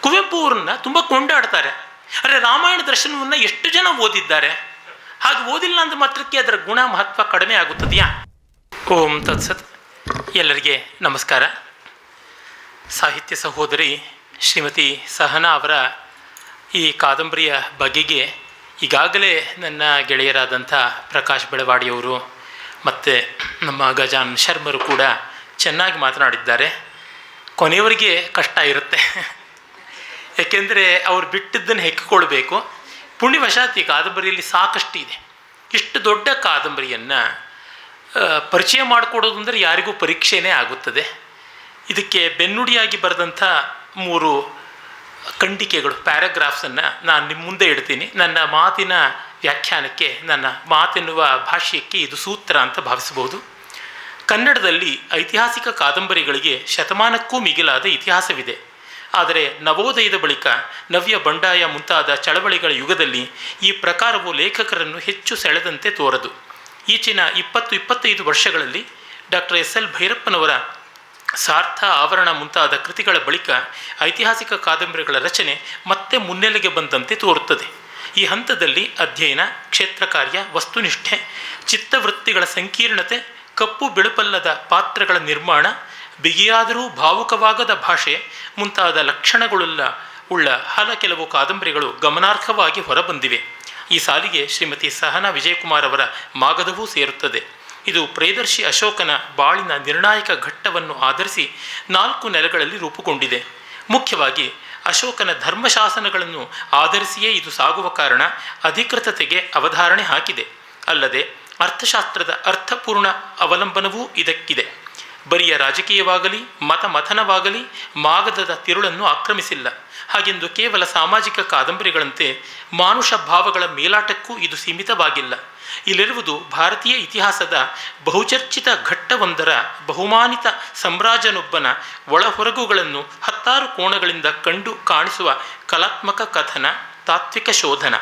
ಕುವೆಂಪು ಅವ್ರನ್ನ ತುಂಬ ಕೊಂಡಾಡ್ತಾರೆ. ಅರೆ ರಾಮಾಯಣ ದರ್ಶನವನ್ನು ಎಷ್ಟು ಜನ ಓದಿದ್ದಾರೆ? ಹಾಗೆ ಓದಿಲ್ಲ ಅಂದ ಮಾತ್ರಕ್ಕೆ ಅದರ ಗುಣ ಮಹತ್ವ ಕಡಿಮೆ ಆಗುತ್ತದೆಯಾ? ಓಂ ತತ್ಸತ್ ಎಲ್ಲರಿಗೆ ನಮಸ್ಕಾರ. ಸಾಹಿತ್ಯ ಸಹೋದರಿ ಶ್ರೀಮತಿ ಸಹನಾ ಅವರ ಈ ಕಾದಂಬರಿಯ ಬಗೆಗೆ ಈಗಾಗಲೇ ನನ್ನ ಗೆಳೆಯರಾದಂಥ ಪ್ರಕಾಶ್ ಬೆಳವಾಡಿಯವರು ಮತ್ತು ನಮ್ಮ ಗಜಾನ್ ಶರ್ಮರು ಕೂಡ ಚೆನ್ನಾಗಿ ಮಾತನಾಡಿದ್ದಾರೆ. ಕೊನೆಯವರಿಗೆ ಕಷ್ಟ ಇರುತ್ತೆ. ಏಕೆಂದರೆ ಅವ್ರು ಬಿಟ್ಟಿದ್ದನ್ನು ಹೆಕ್ಕಿಕೊಳ್ಬೇಕು ಪುಣ್ಯವಶಾತ್ ಈ ಕಾದಂಬರಿಯಲ್ಲಿ ಸಾಕಷ್ಟು ಇದೆ ಇಷ್ಟು ದೊಡ್ಡ ಕಾದಂಬರಿಯನ್ನು ಪರಿಚಯ ಮಾಡಿಕೊಡೋದು ಅಂದರೆ ಯಾರಿಗೂ ಪರೀಕ್ಷೆನೇ ಆಗುತ್ತದೆ. ಇದಕ್ಕೆ ಬೆನ್ನುಡಿಯಾಗಿ ಬರೆದಂಥ ಮೂರು ಖಂಡಿಕೆಗಳು, ಪ್ಯಾರಾಗ್ರಾಫ್ಸನ್ನು ನಾನು ನಿಮ್ಮ ಮುಂದೆ ಇಡ್ತೀನಿ. ನನ್ನ ಮಾತಿನ ವ್ಯಾಖ್ಯಾನಕ್ಕೆ ನನ್ನ ಮಾತೆನ್ನುವ ಭಾಷ್ಯಕ್ಕೆ ಇದು ಸೂತ್ರ ಅಂತ ಭಾವಿಸಬಹುದು. ಕನ್ನಡದಲ್ಲಿ ಐತಿಹಾಸಿಕ ಕಾದಂಬರಿಗಳಿಗೆ ಶತಮಾನಕ್ಕೂ ಮಿಗಿಲಾದ ಇತಿಹಾಸವಿದೆ. ಆದರೆ ನವೋದಯದ ಬಳಿಕ ನವ್ಯ ಬಂಡಾಯ ಮುಂತಾದ ಚಳವಳಿಗಳ ಯುಗದಲ್ಲಿ ಈ ಪ್ರಕಾರವು ಲೇಖಕರನ್ನು ಹೆಚ್ಚು ಸೆಳೆದಂತೆ ತೋರದು. ಈಚಿನ ಇಪ್ಪತ್ತು ಇಪ್ಪತ್ತೈದು ವರ್ಷಗಳಲ್ಲಿ ಡಾಕ್ಟರ್ ಎಸ್ ಎಲ್ ಭೈರಪ್ಪನವರ ಸಾರ್ಥ ಆವರಣ ಮುಂತಾದ ಕೃತಿಗಳ ಬಳಿಕ ಐತಿಹಾಸಿಕ ಕಾದಂಬರಿಗಳ ರಚನೆ ಮತ್ತೆ ಮುನ್ನೆಲೆಗೆ ಬಂದಂತೆ ತೋರುತ್ತದೆ. ಈ ಹಂತದಲ್ಲಿ ಅಧ್ಯಯನ, ಕ್ಷೇತ್ರ ಕಾರ್ಯ, ವಸ್ತುನಿಷ್ಠೆ, ಚಿತ್ತವೃತ್ತಿಗಳ ಸಂಕೀರ್ಣತೆ, ಕಪ್ಪು ಬಿಳುಪಲ್ಲದ ಪಾತ್ರಗಳ ನಿರ್ಮಾಣ ಬಿಗಿಯಾದರೂ ಭಾವುಕವಾಗದ ಭಾಷೆ, ಮುಂತಾದ ಲಕ್ಷಣಗಳುಳ್ಳ ಉಳ್ಳ ಹಲ ಕೆಲವು ಕಾದಂಬರಿಗಳು ಗಮನಾರ್ಹವಾಗಿ ಹೊರಬಂದಿವೆ. ಈ ಸಾಲಿಗೆ ಶ್ರೀಮತಿ ಸಹನಾ ವಿಜಯಕುಮಾರ್ ಅವರ ಮಾಗದವೂ ಸೇರುತ್ತದೆ. ಇದು ಪ್ರೇದರ್ಶಿ ಅಶೋಕನ ಬಾಳಿನ ನಿರ್ಣಾಯಕ ಘಟ್ಟವನ್ನು ಆಧರಿಸಿ ನಾಲ್ಕು ನೆಲೆಗಳಲ್ಲಿ ರೂಪುಗೊಂಡಿದೆ. ಮುಖ್ಯವಾಗಿ, ಅಶೋಕನ ಧರ್ಮಶಾಸನಗಳನ್ನು ಆಧರಿಸಿಯೇ ಇದು ಸಾಗುವ ಕಾರಣ ಅಧಿಕೃತತೆಗೆ ಅವಧಾರಣೆ ಹಾಕಿದೆ. ಅಲ್ಲದೆ, ಅರ್ಥಶಾಸ್ತ್ರದ ಅರ್ಥಪೂರ್ಣ ಅವಲಂಬನವೂ ಇದಕ್ಕಿದೆ. ಬರಿಯ ರಾಜಕೀಯವಾಗಲಿ, ಮತ ಮಥನವಾಗಲಿ ಮಾಗದದ ತಿರುಳನ್ನು ಆಕ್ರಮಿಸಿಲ್ಲ. ಹಾಗೆಂದು ಕೇವಲ ಸಾಮಾಜಿಕ ಕಾದಂಬರಿಗಳಂತೆ ಮಾನುಷ ಭಾವಗಳ ಮೇಲಾಟಕ್ಕೂ ಇದು ಸೀಮಿತವಾಗಿಲ್ಲ. ಇಲ್ಲಿರುವುದು ಭಾರತೀಯ ಇತಿಹಾಸದ ಬಹುಚರ್ಚಿತ ಘಟ್ಟವೊಂದರ ಬಹುಮಾನಿತ ಸಮ್ರಾಜನೊಬ್ಬನ ಒಳಹೊರಗುಗಳನ್ನು ಹತ್ತಾರು ಕೋಣಗಳಿಂದ ಕಂಡು ಕಾಣಿಸುವ ಕಲಾತ್ಮಕ ಕಥನ, ತಾತ್ವಿಕ ಶೋಧನ.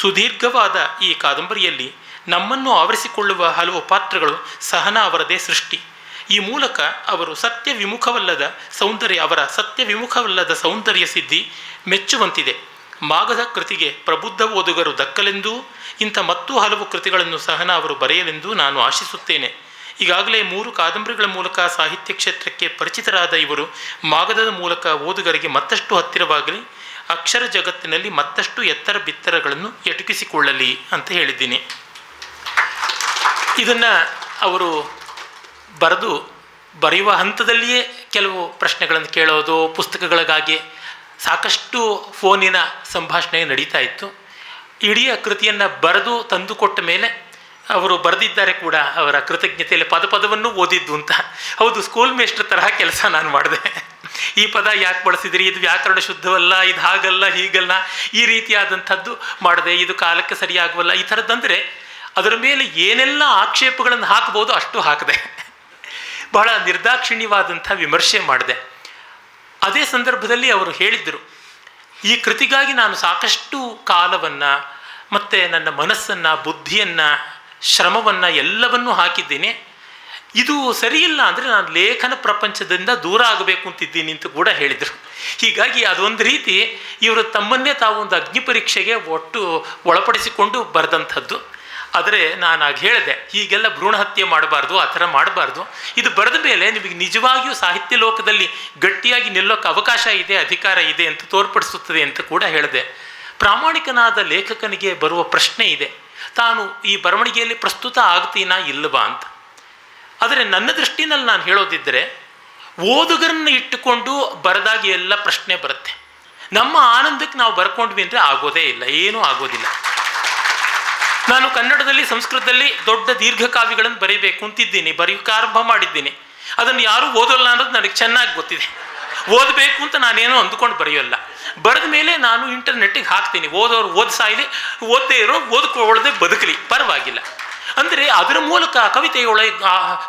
ಸುದೀರ್ಘವಾದ ಈ ಕಾದಂಬರಿಯಲ್ಲಿ ನಮ್ಮನ್ನು ಆವರಿಸಿಕೊಳ್ಳುವ ಹಲವು ಪಾತ್ರಗಳು ಸಹನಾ ಅವರದೇ ಸೃಷ್ಟಿ. ಈ ಮೂಲಕ ಅವರು ಸತ್ಯ ವಿಮುಖವಲ್ಲದ ಸೌಂದರ್ಯ, ಅವರ ಸತ್ಯ ವಿಮುಖವಲ್ಲದ ಸೌಂದರ್ಯ ಸಿದ್ಧಿ ಮೆಚ್ಚುವಂತಿದೆ. ಮಾಗದ ಕೃತಿಗೆ ಪ್ರಬುದ್ಧ ಓದುಗರು ದಕ್ಕಲೆಂದೂ, ಇಂಥ ಮತ್ತೂ ಹಲವು ಕೃತಿಗಳನ್ನು ಸಹನ ಅವರು ಬರೆಯಲೆಂದೂ ನಾನು ಆಶಿಸುತ್ತೇನೆ. ಈಗಾಗಲೇ ಮೂರು ಕಾದಂಬರಿಗಳ ಮೂಲಕ ಸಾಹಿತ್ಯ ಕ್ಷೇತ್ರಕ್ಕೆ ಪರಿಚಿತರಾದ ಇವರು ಮಾಗದದ ಮೂಲಕ ಓದುಗರಿಗೆ ಮತ್ತಷ್ಟು ಹತ್ತಿರವಾಗಲಿ, ಅಕ್ಷರ ಜಗತ್ತಿನಲ್ಲಿ ಮತ್ತಷ್ಟು ಎತ್ತರ ಬಿತ್ತರಗಳನ್ನು ಎಟುಕಿಸಿಕೊಳ್ಳಲಿ ಅಂತ ಹೇಳಿದ್ದೀನಿ. ಇದನ್ನು ಅವರು ಬರೆದು ಬರೆಯುವ ಹಂತದಲ್ಲಿಯೇ ಕೆಲವು ಪ್ರಶ್ನೆಗಳನ್ನು ಕೇಳೋದು, ಪುಸ್ತಕಗಳಿಗಾಗಿ ಸಾಕಷ್ಟು ಫೋನಿನ ಸಂಭಾಷಣೆ ನಡೀತಾ ಇತ್ತು. ಇಡೀ ಕೃತಿಯನ್ನು ಬರೆದು ತಂದುಕೊಟ್ಟ ಮೇಲೆ ಅವರು ಬರೆದಿದ್ದಾರೆ ಕೂಡ ಅವರ ಕೃತಜ್ಞತೆಯಲ್ಲಿ ಪದ ಪದವನ್ನು ಓದಿದ್ದು ಅಂತ. ಹೌದು ಸ್ಕೂಲ್ ಮೇಸ್ಟ್ರ್ ತರಹ ಕೆಲಸ ನಾನು ಮಾಡಿದೆ. ಈ ಪದ ಯಾಕೆ ಬಳಸಿದ್ರಿ? ಇದು ವ್ಯಾಕರಣ ಶುದ್ಧವಲ್ಲ, ಇದು ಹಾಗಲ್ಲ, ಹೀಗಲ್ಲ, ಈ ರೀತಿಯಾದಂಥದ್ದು ಮಾಡಿದೆ. ಇದು ಕಾಲಕ್ಕೆ ಸರಿಯಾಗುವಲ್ಲ. ಈ ಥರದ್ದಂದರೆ ಅದರ ಮೇಲೆ ಏನೆಲ್ಲ ಆಕ್ಷೇಪಗಳನ್ನು ಹಾಕ್ಬೋದು ಅಷ್ಟು ಹಾಕಿದೆ. ಬಹಳ ನಿರ್ದಾಕ್ಷಿಣ್ಯವಾದಂಥ ವಿಮರ್ಶೆ ಮಾಡಿದೆ. ಅದೇ ಸಂದರ್ಭದಲ್ಲಿ ಅವರು ಹೇಳಿದರು, ಈ ಕೃತಿಗಾಗಿ ನಾನು ಸಾಕಷ್ಟು ಕಾಲವನ್ನು ಮತ್ತು ನನ್ನ ಮನಸ್ಸನ್ನು, ಬುದ್ಧಿಯನ್ನು, ಶ್ರಮವನ್ನು ಎಲ್ಲವನ್ನೂ ಹಾಕಿದ್ದೀನಿ. ಇದು ಸರಿಯಿಲ್ಲ ಅಂದರೆ ನಾನು ಲೇಖನ ಪ್ರಪಂಚದಿಂದ ದೂರ ಆಗಬೇಕು ಅಂತಿದ್ದೀನಿ ಅಂತ ಕೂಡ ಹೇಳಿದರು. ಹೀಗಾಗಿ ಅದೊಂದು ರೀತಿ ಇವರು ತಮ್ಮನ್ನೇ ತಾವು ಒಂದು ಅಗ್ನಿ ಪರೀಕ್ಷೆಗೆ ಒಟ್ಟು ಒಳಪಡಿಸಿಕೊಂಡು ಬರೆದಂಥದ್ದು. ಆದರೆ ನಾನು ಆಗ ಹೇಳಿದೆ, ಹೀಗೆಲ್ಲ ಭ್ರೂಣ ಹತ್ಯೆ ಮಾಡಬಾರ್ದು, ಆ ಥರ ಮಾಡಬಾರ್ದು. ಇದು ಬರೆದ ಮೇಲೆ ನಿಮಗೆ ನಿಜವಾಗಿಯೂ ಸಾಹಿತ್ಯ ಲೋಕದಲ್ಲಿ ಗಟ್ಟಿಯಾಗಿ ನಿಲ್ಲೋಕ್ಕೆ ಅವಕಾಶ ಇದೆ, ಅಧಿಕಾರ ಇದೆ ಅಂತ ತೋರ್ಪಡಿಸುತ್ತದೆ ಅಂತ ಕೂಡ ಹೇಳಿದೆ. ಪ್ರಾಮಾಣಿಕನಾದ ಲೇಖಕನಿಗೆ ಬರುವ ಪ್ರಶ್ನೆ ಇದೆ, ತಾನು ಈ ಬರವಣಿಗೆಯಲ್ಲಿ ಪ್ರಸ್ತುತ ಆಗ್ತೀನಾ ಇಲ್ಲವಾ ಅಂತ. ಆದರೆ ನನ್ನ ದೃಷ್ಟಿನಲ್ಲಿ ನಾನು ಹೇಳೋದಿದ್ದರೆ ಓದುಗರನ್ನು ಇಟ್ಟುಕೊಂಡು ಬರೆದಾಗ ಎಲ್ಲ ಪ್ರಶ್ನೆ ಬರುತ್ತೆ. ನಮ್ಮ ಆನಂದಕ್ಕೆ ನಾವು ಬರ್ಕೊಂಡ್ವಿ ಅಂದರೆ ಆಗೋದೇ ಇಲ್ಲ, ಏನೂ ಆಗೋದಿಲ್ಲ. ನಾನು ಕನ್ನಡದಲ್ಲಿ, ಸಂಸ್ಕೃತದಲ್ಲಿ ದೊಡ್ಡ ದೀರ್ಘ ಕಾವ್ಯಗಳನ್ನು ಬರೀಬೇಕು ಅಂತಿದ್ದೀನಿ ಬರೆಯೋಕೆ ಆರಂಭ ಮಾಡಿದ್ದೀನಿ. ಅದನ್ನು ಯಾರೂ ಓದೋಲ್ಲ ಅನ್ನೋದು ನನಗೆ ಚೆನ್ನಾಗಿ ಗೊತ್ತಿದೆ. ಓದಬೇಕು ಅಂತ ನಾನೇನು ಅಂದ್ಕೊಂಡು ಬರೆಯೋಲ್ಲ. ಬರೆದ ಮೇಲೆ ನಾನು ಇಂಟರ್ನೆಟ್ಟಿಗೆ ಹಾಕ್ತೀನಿ. ಓದೋರು ಓದ್ ಸಾಯ್ಲಿ, ಓದದೇ ಇರೋ, ಓದ್ಕೊಳ್ಳದೆ ಬದುಕಲಿ. ಪರವಾಗಿಲ್ಲ. ಅಂದರೆ ಅದರ ಮೂಲಕ ಕವಿತೆಯೊಳ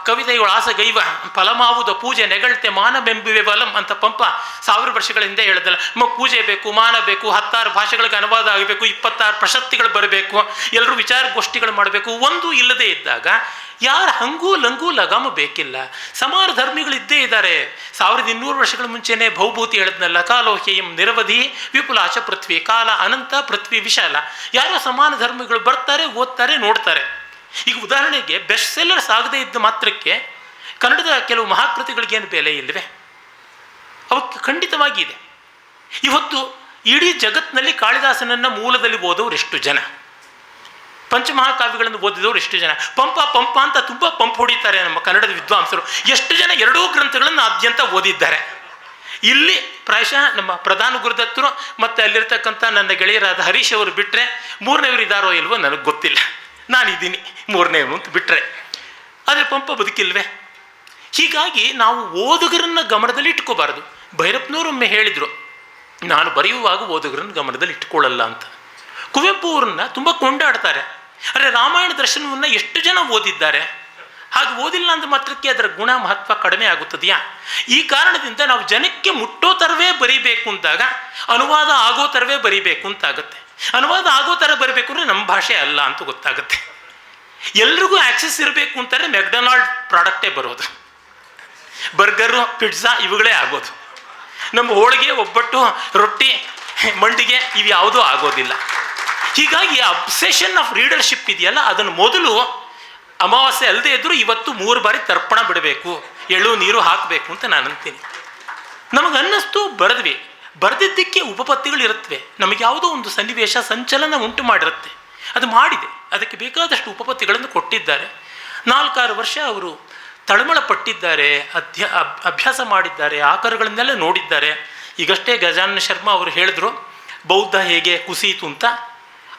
ಕವಿತೆಯೊಳ ಆಸಗೈವ, ಫಲಮಾವುದ ಪೂಜೆ ನೆಗಳ್ತೆ ಮಾನವೆಂಬುವೆ ಬಲಂ ಅಂತ ಪಂಪ ಸಾವಿರ ವರ್ಷಗಳ ಹಿಂದೆ ಹೇಳಿದಲ್ಲ. ಮ, ಪೂಜೆ ಬೇಕು, ಮಾನ ಬೇಕು, ಹತ್ತಾರು ಭಾಷೆಗಳಿಗೆ ಅನುವಾದ ಆಗಬೇಕು, ಇಪ್ಪತ್ತಾರು ಪ್ರಶಸ್ತಿಗಳು ಬರಬೇಕು ಎಲ್ಲರೂ ವಿಚಾರಗೋಷ್ಠಿಗಳು ಮಾಡಬೇಕು, ಒಂದು ಇಲ್ಲದೆ ಇದ್ದಾಗ ಯಾರ ಹಂಗೂ ಲಂಗೂ ಲಗಾಮ ಬೇಕಿಲ್ಲ. ಸಮಾನ ಧರ್ಮಿಗಳಿದ್ದೇ ಇದ್ದಾರೆ. ಸಾವಿರದ ಇನ್ನೂರು ವರ್ಷಗಳ ಮುಂಚೆನೆ ಭೌಭೂತಿ ಹೇಳಿದ್ನಲ್ಲ ಕಾಲೋಹ್ಯಂ ನಿರವಧಿ, ವಿಪುಲಾಶ ಪೃಥ್ವಿ, ಕಾಲ ಅನಂತ ಪೃಥ್ವಿ ವಿಶಾಲ. ಯಾರೋ ಸಮಾನ ಧರ್ಮಿಗಳು ಬರ್ತಾರೆ, ಓದ್ತಾರೆ, ನೋಡ್ತಾರೆ. ಈಗ ಉದಾಹರಣೆಗೆ ಬೆಸ್ಟ್ ಸೆಲ್ಲರ್ಸ್ ಆಗದೇ ಇದ್ದ ಮಾತ್ರಕ್ಕೆ ಕನ್ನಡದ ಕೆಲವು ಮಹಾಕೃತಿಗಳಿಗೇನು ಬೆಲೆ ಇಲ್ಲವೆ? ಅವಕ್ಕೆ ಖಂಡಿತವಾಗಿ ಇದೆ ಇವತ್ತು ಇಡೀ ಜಗತ್ತಿನಲ್ಲಿ ಕಾಳಿದಾಸನನ್ನು ಮೂಲದಲ್ಲಿ ಓದೋರು ಎಷ್ಟು ಜನ? ಪಂಚಮಹಾಕಾವ್ಯಗಳನ್ನು ಓದಿದವರು ಎಷ್ಟು ಜನ? ಪಂಪ ಪಂಪ ಅಂತ ತುಂಬ ಪಂಪ್ ಹೊಡಿತಾರೆ ನಮ್ಮ ಕನ್ನಡದ ವಿದ್ವಾಂಸರು. ಎಷ್ಟು ಜನ ಎರಡೂ ಗ್ರಂಥಗಳನ್ನು ಆದ್ಯಂತ ಓದಿದ್ದಾರೆ? ಇಲ್ಲಿ ಪ್ರಾಯಶಃ ನಮ್ಮ ಪ್ರಧಾನ ಗುರುದತ್ತರು ಮತ್ತು ಅಲ್ಲಿರ್ತಕ್ಕಂಥ ನನ್ನ ಗೆಳೆಯರಾದ ಹರೀಶ್ ಅವರು ಬಿಟ್ಟರೆ ಮೂರನೇವರು ಇದ್ದಾರೋ ಇಲ್ವೋ ನನಗೆ ಗೊತ್ತಿಲ್ಲ. ನಾನಿದ್ದೀನಿ ಮೂರನೇವನು ಅಂತ ಬಿಟ್ಟರೆ ಆದರೆ ಪಂಪ ಬದುಕಿಲ್ವೇ? ಹೀಗಾಗಿ ನಾವು ಓದುಗರನ್ನು ಗಮನದಲ್ಲಿ ಇಟ್ಕೋಬಾರದು. ಭೈರಪ್ಪನವರೊಮ್ಮೆ ಹೇಳಿದರು, ನಾನು ಬರೆಯುವಾಗ ಓದುಗರನ್ನು ಗಮನದಲ್ಲಿ ಇಟ್ಕೊಳ್ಳಲ್ಲ ಅಂತ. ಕುವೆಂಪು ಅವರನ್ನ ತುಂಬ ಕೊಂಡಾಡ್ತಾರೆ. ಅರೆ, ರಾಮಾಯಣ ದರ್ಶನವನ್ನು ಎಷ್ಟು ಜನ ಓದಿದ್ದಾರೆ? ಹಾಗೆ ಓದಿಲ್ಲ ಅಂದ ಮಾತ್ರಕ್ಕೆ ಅದರ ಗುಣ ಮಹತ್ವ ಕಡಿಮೆ ಆಗುತ್ತದೆಯಾ? ಈ ಕಾರಣದಿಂದ ನಾವು ಜನಕ್ಕೆ ಮುಟ್ಟೋ ಥರವೇ ಬರೀಬೇಕು ಅಂದಾಗ, ಅನುವಾದ ಆಗೋ ಥರವೇ ಬರೀಬೇಕು ಅಂತಾಗುತ್ತೆ ಅನುವಾದ ಆಗೋ ಥರ ಬರಬೇಕು ಅಂದರೆ ನಮ್ಮ ಭಾಷೆ ಅಲ್ಲ ಅಂತ ಗೊತ್ತಾಗುತ್ತೆ. ಎಲ್ರಿಗೂ ಆಕ್ಸೆಸ್ ಇರಬೇಕು ಅಂತಾರೆ ಮೆಕ್ಡೊನಾಲ್ಡ್ ಪ್ರಾಡಕ್ಟೇ ಬರೋದು. ಬರ್ಗರು, ಪಿಜ್ಜಾ ಇವುಗಳೇ ಆಗೋದು. ನಮ್ಮ ಹೋಳಿಗೆ, ಒಬ್ಬಟ್ಟು, ರೊಟ್ಟಿ, ಮಂಡಿಗೆ ಇವು ಯಾವುದೂ ಆಗೋದಿಲ್ಲ. ಹೀಗಾಗಿ ಅಬ್ಸೆಷನ್ ಆಫ್ ರೀಡರ್ಶಿಪ್ ಇದೆಯಲ್ಲ, ಅದನ್ನು ಮೊದಲು ಅಮಾವಾಸ್ಯೆ ಅಲ್ಲದೆ ಇದ್ದರೂ ಇವತ್ತು ಮೂರು ಬಾರಿ ತರ್ಪಣ ಬಿಡಬೇಕು. ಎಳ್ಳು, ನೀರು ಹಾಕಬೇಕು ಅಂತ ನಾನು ಅಂತೀನಿ ನಮಗೆ ಅನ್ನಿಸ್ತು ಬರೆದ್ವಿ. ಬರೆದಿದ್ದಕ್ಕೆ ಉಪಪತ್ತಿಗಳು ಇರುತ್ತವೆ. ನಮಗೆ ಯಾವುದೋ ಒಂದು ಸನ್ನಿವೇಶ ಸಂಚಲನ ಉಂಟು ಮಾಡಿರುತ್ತೆ. ಅದು ಮಾಡಿದೆ. ಅದಕ್ಕೆ ಬೇಕಾದಷ್ಟು ಉಪಪತ್ತಿಗಳನ್ನು ಕೊಟ್ಟಿದ್ದಾರೆ. ನಾಲ್ಕಾರು ವರ್ಷ ಅವರು ತಳಮಳ ಪಟ್ಟಿದ್ದಾರೆ ಅಧ್ಯ ಅಭ್ಯಾಸ ಮಾಡಿದ್ದಾರೆ, ಆಕಾರಗಳನ್ನೆಲ್ಲ ನೋಡಿದ್ದಾರೆ. ಈಗಷ್ಟೇ ಗಜಾನನ ಶರ್ಮಾ ಅವರು ಹೇಳಿದ್ರು, ಬೌದ್ಧ ಹೇಗೆ ಕುಸಿಯಿತು ಅಂತ.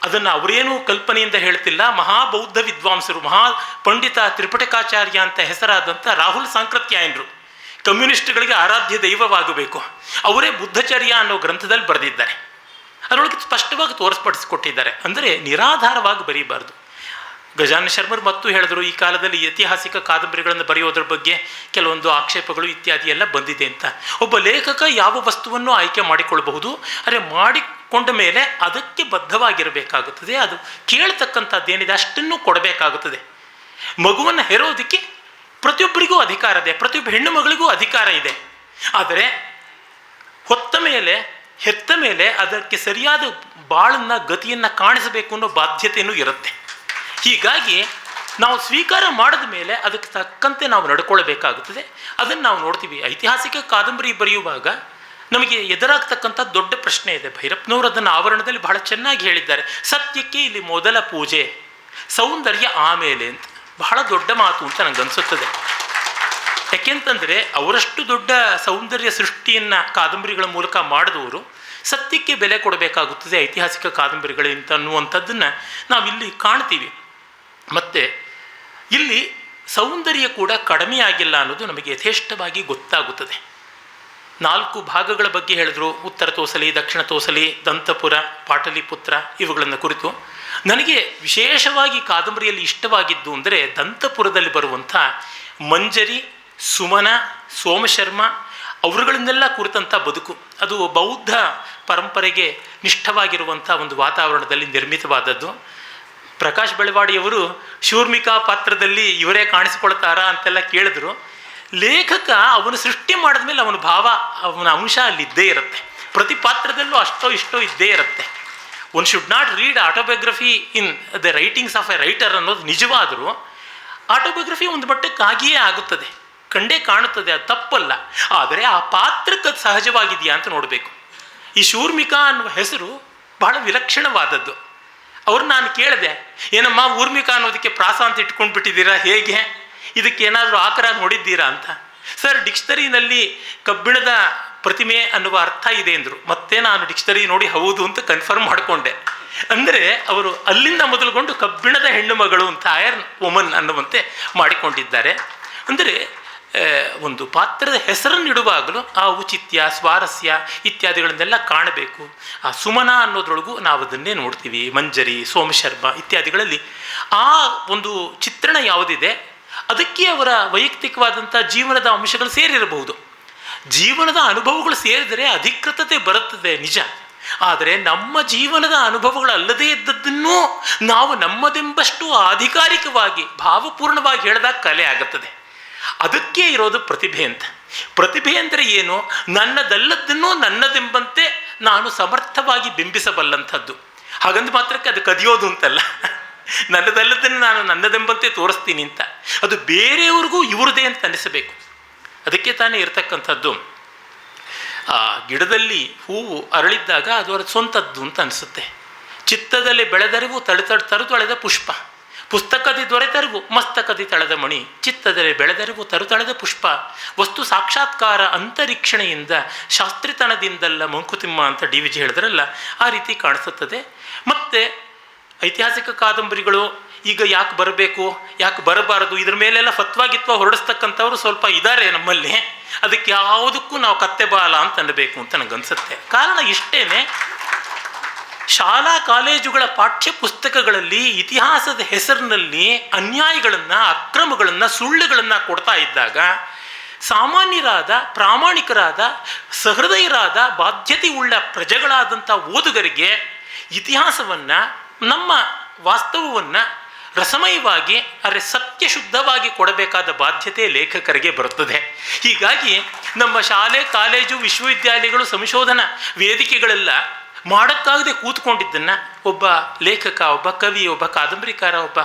ಅದನ್ನು ಅವರೇನೂ ಕಲ್ಪನೆಯಿಂದ ಹೇಳ್ತಿಲ್ಲ. ಮಹಾಬೌದ್ಧ ವಿದ್ವಾಂಸರು, ಮಹಾ ಪಂಡಿತ ತ್ರಿಪಟಕಾಚಾರ್ಯ ಅಂತ ಹೆಸರಾದಂಥ ರಾಹುಲ್ ಸಾಂಕೃತ್ಯಾಯನರು ಕಮ್ಯುನಿಸ್ಟ್ಗಳಿಗೆ ಆರಾಧ್ಯ ದೈವವಾಗಬೇಕು. ಅವರೇ ಬುದ್ಧಚರ್ಯ ಅನ್ನೋ ಗ್ರಂಥದಲ್ಲಿ ಬರೆದಿದ್ದಾರೆ. ಅದರೊಳಗೆ ಸ್ಪಷ್ಟವಾಗಿ ತೋರಿಸ್ಪಡಿಸಿಕೊಟ್ಟಿದ್ದಾರೆ. ಅಂದರೆ ನಿರಾಧಾರವಾಗಿ ಬರೀಬಾರ್ದು. ಗಜಾನ ಶರ್ಮರು ಮತ್ತು ಹೇಳಿದ್ರು, ಈ ಕಾಲದಲ್ಲಿ ಐತಿಹಾಸಿಕ ಕಾದಂಬರಿಗಳನ್ನು ಬರೆಯೋದ್ರ ಬಗ್ಗೆ ಕೆಲವೊಂದು ಆಕ್ಷೇಪಗಳು ಇತ್ಯಾದಿ ಎಲ್ಲ ಬಂದಿದೆ ಅಂತ. ಒಬ್ಬ ಲೇಖಕ ಯಾವ ವಸ್ತುವನ್ನು ಆಯ್ಕೆ ಮಾಡಿಕೊಳ್ಳಬಹುದು? ಅರೆ ಮಾಡಿಕೊಂಡ ಮೇಲೆ ಅದಕ್ಕೆ ಬದ್ಧವಾಗಿರಬೇಕಾಗುತ್ತದೆ. ಅದು ಕೇಳ್ತಕ್ಕಂಥದ್ದೇನಿದೆ, ಅಷ್ಟನ್ನು ಕೊಡಬೇಕಾಗುತ್ತದೆ. ಮಗುವನ್ನು ಹೆರೋದಕ್ಕೆ ಪ್ರತಿಯೊಬ್ಬರಿಗೂ ಅಧಿಕಾರ ಇದೆ, ಪ್ರತಿಯೊಬ್ಬ ಹೆಣ್ಣು ಮಗಳಿಗೂ ಅಧಿಕಾರ ಇದೆ. ಆದರೆ ಹೊತ್ತ ಮೇಲೆ, ಹೆತ್ತ ಮೇಲೆ ಅದಕ್ಕೆ ಸರಿಯಾದ ಬಾಳನ್ನ, ಗತಿಯನ್ನು ಕಾಣಿಸಬೇಕು ಅನ್ನೋ ಬಾಧ್ಯತೆಯೂ ಇರುತ್ತೆ. ಹೀಗಾಗಿ ನಾವು ಸ್ವೀಕಾರ ಮಾಡಿದ ಮೇಲೆ ಅದಕ್ಕೆ ತಕ್ಕಂತೆ ನಾವು ನಡ್ಕೊಳ್ಬೇಕಾಗುತ್ತದೆ. ಅದನ್ನು ನಾವು ನೋಡ್ತೀವಿ. ಐತಿಹಾಸಿಕ ಕಾದಂಬರಿ ಬರೆಯುವಾಗ ನಮಗೆ ಎದುರಾಗ್ತಕ್ಕಂಥ ದೊಡ್ಡ ಪ್ರಶ್ನೆ ಇದೆ. ಭೈರಪ್ಪನವರು ಅದನ್ನು ಆವರಣದಲ್ಲಿ ಬಹಳ ಚೆನ್ನಾಗಿ ಹೇಳಿದ್ದಾರೆ. ಸತ್ಯಕ್ಕೆ ಇಲ್ಲಿ ಮೊದಲ ಪೂಜೆ, ಸೌಂದರ್ಯ ಆಮೇಲೆ ಅಂತ. ಬಹಳ ದೊಡ್ಡ ಮಾತು ಅಂತ ನನಗನ್ಸುತ್ತದೆ ಯಾಕೆಂತಂದರೆ ಅವರಷ್ಟು ದೊಡ್ಡ ಸೌಂದರ್ಯ ಸೃಷ್ಟಿಯನ್ನು ಕಾದಂಬರಿಗಳ ಮೂಲಕ ಮಾಡಿದವರು ಸತ್ಯಕ್ಕೆ ಬೆಲೆ ಕೊಡಬೇಕಾಗುತ್ತದೆ ಐತಿಹಾಸಿಕ ಕಾದಂಬರಿಗಳಿಂತ ಅನ್ನುವಂಥದ್ದನ್ನು ನಾವಿಲ್ಲಿ ಕಾಣ್ತೀವಿ. ಮತ್ತು ಇಲ್ಲಿ ಸೌಂದರ್ಯ ಕೂಡ ಕಡಿಮೆಯಾಗಿಲ್ಲ ಅನ್ನೋದು ನಮಗೆ ಯಥೇಷ್ಟವಾಗಿ ಗೊತ್ತಾಗುತ್ತದೆ. ನಾಲ್ಕು ಭಾಗಗಳ ಬಗ್ಗೆ ಹೇಳಿದ್ರು. ಉತ್ತರ ತೋಸಲಿ, ದಕ್ಷಿಣ ತೋಸಲಿ, ದಂತಪುರ, ಪಾಟಲಿಪುತ್ರ ಇವುಗಳನ್ನು ಕುರಿತು. ನನಗೆ ವಿಶೇಷವಾಗಿ ಕಾದಂಬರಿಯಲ್ಲಿ ಇಷ್ಟವಾಗಿದ್ದು ಅಂದರೆ ದಂತಪುರದಲ್ಲಿ ಬರುವಂಥ ಮಂಜರಿ, ಸುಮನ, ಸೋಮಶರ್ಮ ಅವರುಗಳನ್ನೆಲ್ಲ ಕುರಿತಂಥ ಬದುಕು. ಅದು ಬೌದ್ಧ ಪರಂಪರೆಗೆ ನಿಷ್ಠವಾಗಿರುವಂಥ ಒಂದು ವಾತಾವರಣದಲ್ಲಿ ನಿರ್ಮಿತವಾದದ್ದು. ಪ್ರಕಾಶ್ ಬೆಳವಾಡಿಯವರು ಶೂರ್ಮಿಕಾ ಪಾತ್ರದಲ್ಲಿ ಇವರೇ ಕಾಣಿಸ್ಕೊಳ್ತಾರಾ ಅಂತೆಲ್ಲ ಕೇಳಿದ್ರು. ಲೇಖಕ ಅವನು ಸೃಷ್ಟಿ ಮಾಡಿದ್ಮೇಲೆ ಅವನ ಭಾವ, ಅವನ ಅಂಶ ಅಲ್ಲಿ ಇದ್ದೇ ಇರುತ್ತೆ. ಪ್ರತಿ ಪಾತ್ರದಲ್ಲೂ ಅಷ್ಟೋ ಇಷ್ಟೋ ಇದ್ದೇ ಇರುತ್ತೆ. One should not read autobiography in the writings of a writer ಅನ್ನೋದು ನಿಜವಾದರೂ ಆಟೋಬಯೋಗ್ರಫಿ ಒಂದು ಮಟ್ಟಕ್ಕಾಗಿಯೇ ಆಗುತ್ತದೆ. ಕಂಡೇ ಕಾಣುತ್ತದೆ, ಅದು ತಪ್ಪಲ್ಲ. ಆದರೆ ಆ ಪಾತ್ರಕ್ಕೆ ಅದು ಸಹಜವಾಗಿದೆಯಾ ಅಂತ ನೋಡಬೇಕು. ಈ ಶೂರ್ಮಿಕಾ ಅನ್ನುವ ಹೆಸರು ಬಹಳ ವಿಲಕ್ಷಣವಾದದ್ದು. ಅವ್ರು ನಾನು ಕೇಳಿದೆ, ಏನಮ್ಮ ಊರ್ಮಿಕಾ ಅನ್ನೋದಕ್ಕೆ ಪ್ರಾಸ ಅಂತ ಇಟ್ಕೊಂಡು ಬಿಟ್ಟಿದ್ದೀರಾ ಹೇಗೆ? ಇದಕ್ಕೆ ಏನಾದರೂ ಆಕರ ನೋಡಿದ್ದೀರಾ ಅಂತ. ಸರ್, ಡಿಕ್ಷನರಿನಲ್ಲಿ ಕಬ್ಬಿಣದ ಪ್ರತಿಮೆ ಅನ್ನುವ ಅರ್ಥ ಇದೆ ಅಂದರು. ಮತ್ತೆ ನಾನು ಡಿಕ್ಷನರಿ ನೋಡಿ ಹೌದು ಅಂತ ಕನ್ಫರ್ಮ್ ಮಾಡಿಕೊಂಡೆ. ಅಂದರೆ ಅವರು ಅಲ್ಲಿಂದ ಮೊದಲುಗೊಂಡು ಕಬ್ಬಿಣದ ಹೆಣ್ಣು ಮಗಳು ಅಂತ ಆಯರ್ ವುಮನ್ ಅನ್ನುವಂತೆ ಮಾಡಿಕೊಂಡಿದ್ದಾರೆ. ಅಂದರೆ ಒಂದು ಪಾತ್ರದ ಹೆಸರನ್ನು ಇಡುವಾಗಲೂ ಆ ಔಚಿತ್ಯ, ಸ್ವಾರಸ್ಯ ಇತ್ಯಾದಿಗಳನ್ನೆಲ್ಲ ಕಾಣಬೇಕು. ಆ ಸುಮನ ಅನ್ನೋದ್ರೊಳಗೂ ನಾವು ಅದನ್ನೇ ನೋಡ್ತೀವಿ. ಮಂಜರಿ, ಸೋಮಶರ್ಮ ಇತ್ಯಾದಿಗಳಲ್ಲಿ. ಆ ಒಂದು ಚಿತ್ರಣ ಯಾವುದಿದೆ, ಅದಕ್ಕೆ ಅವರ ವೈಯಕ್ತಿಕವಾದಂಥ ಜೀವನದ ಅಂಶಗಳು ಸೇರಿರಬಹುದು. ಜೀವನದ ಅನುಭವಗಳು ಸೇರಿದರೆ ಅಧಿಕೃತತೆ ಬರುತ್ತದೆ, ನಿಜ. ಆದರೆ ನಮ್ಮ ಜೀವನದ ಅನುಭವಗಳು ಅಲ್ಲದೇ ಇದ್ದದ್ದನ್ನು ನಾವು ನಮ್ಮದೆಂಬಷ್ಟು ಆಧಿಕಾರಿಕವಾಗಿ, ಭಾವಪೂರ್ಣವಾಗಿ ಹೇಳಿದಾಗ ಕಲೆ ಆಗುತ್ತದೆ. ಅದಕ್ಕೆ ಇರೋದು ಪ್ರತಿಭೆ ಅಂತ. ಪ್ರತಿಭೆ ಅಂದರೆ ಏನು? ನನ್ನದಲ್ಲದನ್ನು ನನ್ನದೆಂಬಂತೆ ನಾನು ಸಮರ್ಥವಾಗಿ ಬಿಂಬಿಸಬಲ್ಲಂಥದ್ದು. ಹಾಗಂದ ಮಾತ್ರಕ್ಕೆ ಅದು ಕದಿಯೋದು ಅಂತಲ್ಲ. ನನ್ನದಲ್ಲದನ್ನು ನಾನು ನನ್ನದೆಂಬಂತೆ ತೋರಿಸ್ತೀನಿ ಅಂತ. ಅದು ಬೇರೆಯವ್ರಿಗೂ ಇವ್ರದೇ ಅಂತ ಅನಿಸಬೇಕು ಅದಕ್ಕೆ ತಾನೇ ಇರತಕ್ಕಂಥದ್ದು. ಆ ಗಿಡದಲ್ಲಿ ಹೂವು ಅರಳಿದ್ದಾಗ ಅದು ಅವರ ಸ್ವಂತದ್ದು ಅಂತ ಅನಿಸುತ್ತೆ. ಚಿತ್ತದಲ್ಲಿ ಬೆಳೆದರಿವು ತಳೆ ತಡೆ ತರುತೊಳೆದ ಪುಷ್ಪ. ಪುಸ್ತಕದಿ ದೊರೆತರಿವು ಮಸ್ತಕದಿ ತಳೆದ ಮಣಿ. ಚಿತ್ತದಲ್ಲಿ ಬೆಳೆದರಿವು ತರುತಳೆದ ಪುಷ್ಪ. ವಸ್ತು ಸಾಕ್ಷಾತ್ಕಾರ ಅಂತರೀಕ್ಷಣೆಯಿಂದ ಶಾಸ್ತ್ರಿತನದಿಂದಲ್ಲ ಮಂಕುತಿಮ್ಮ ಅಂತ ಡಿ ವಿ ಜಿ ಹೇಳಿದ್ರಲ್ಲ, ಆ ರೀತಿ ಕಾಣಿಸುತ್ತದೆ. ಮತ್ತು ಐತಿಹಾಸಿಕ ಕಾದಂಬರಿಗಳು ಈಗ ಯಾಕೆ ಬರಬೇಕು, ಯಾಕೆ ಬರಬಾರದು? ಇದ್ರ ಮೇಲೆಲ್ಲ ಫತ್ವಾಗಿತ್ವ ಹೊರಡಿಸ್ತಕ್ಕಂಥವ್ರು ಸ್ವಲ್ಪ ಇದ್ದಾರೆ ನಮ್ಮಲ್ಲಿ. ಅದಕ್ಕೆ ಯಾವುದಕ್ಕೂ ನಾವು ಕತ್ತೆ ಬಾಲ ಅಂತ ಅನ್ನಬೇಕು ಅಂತ ನನಗನ್ಸುತ್ತೆ ಕಾರಣ ಇಷ್ಟೇನೆ, ಶಾಲಾ ಕಾಲೇಜುಗಳ ಪಾಠ್ಯ ಪುಸ್ತಕಗಳಲ್ಲಿ ಇತಿಹಾಸದ ಹೆಸರಿನಲ್ಲಿ ಅನ್ಯಾಯಗಳನ್ನು, ಅಕ್ರಮಗಳನ್ನು, ಸುಳ್ಳುಗಳನ್ನು ಕೊಡ್ತಾ ಇದ್ದಾಗ ಸಾಮಾನ್ಯರಾದ, ಪ್ರಾಮಾಣಿಕರಾದ, ಸಹೃದಯರಾದ ಬಾಧ್ಯತೆ ಉಳ್ಳ ಪ್ರಜೆಗಳಾದಂಥ ಓದುಗರಿಗೆ ಇತಿಹಾಸವನ್ನು, ನಮ್ಮ ವಾಸ್ತವವನ್ನು ರಸಮಯವಾಗಿ, ಅರೆ ಸತ್ಯ ಶುದ್ಧವಾಗಿ ಕೊಡಬೇಕಾದ ಬಾಧ್ಯತೆ ಲೇಖಕರಿಗೆ ಬರುತ್ತದೆ. ಹೀಗಾಗಿ ನಮ್ಮ ಶಾಲೆ, ಕಾಲೇಜು, ವಿಶ್ವವಿದ್ಯಾಲಯಗಳು ಸಂಶೋಧನಾ ವೇದಿಕೆಗಳೆಲ್ಲ ಮಾಡೋಕ್ಕಾಗದೆ ಕೂತ್ಕೊಂಡಿದ್ದನ್ನು ಒಬ್ಬ ಲೇಖಕ, ಒಬ್ಬ ಕವಿ ಒಬ್ಬ ಕಾದಂಬರಿಕಾರ, ಒಬ್ಬ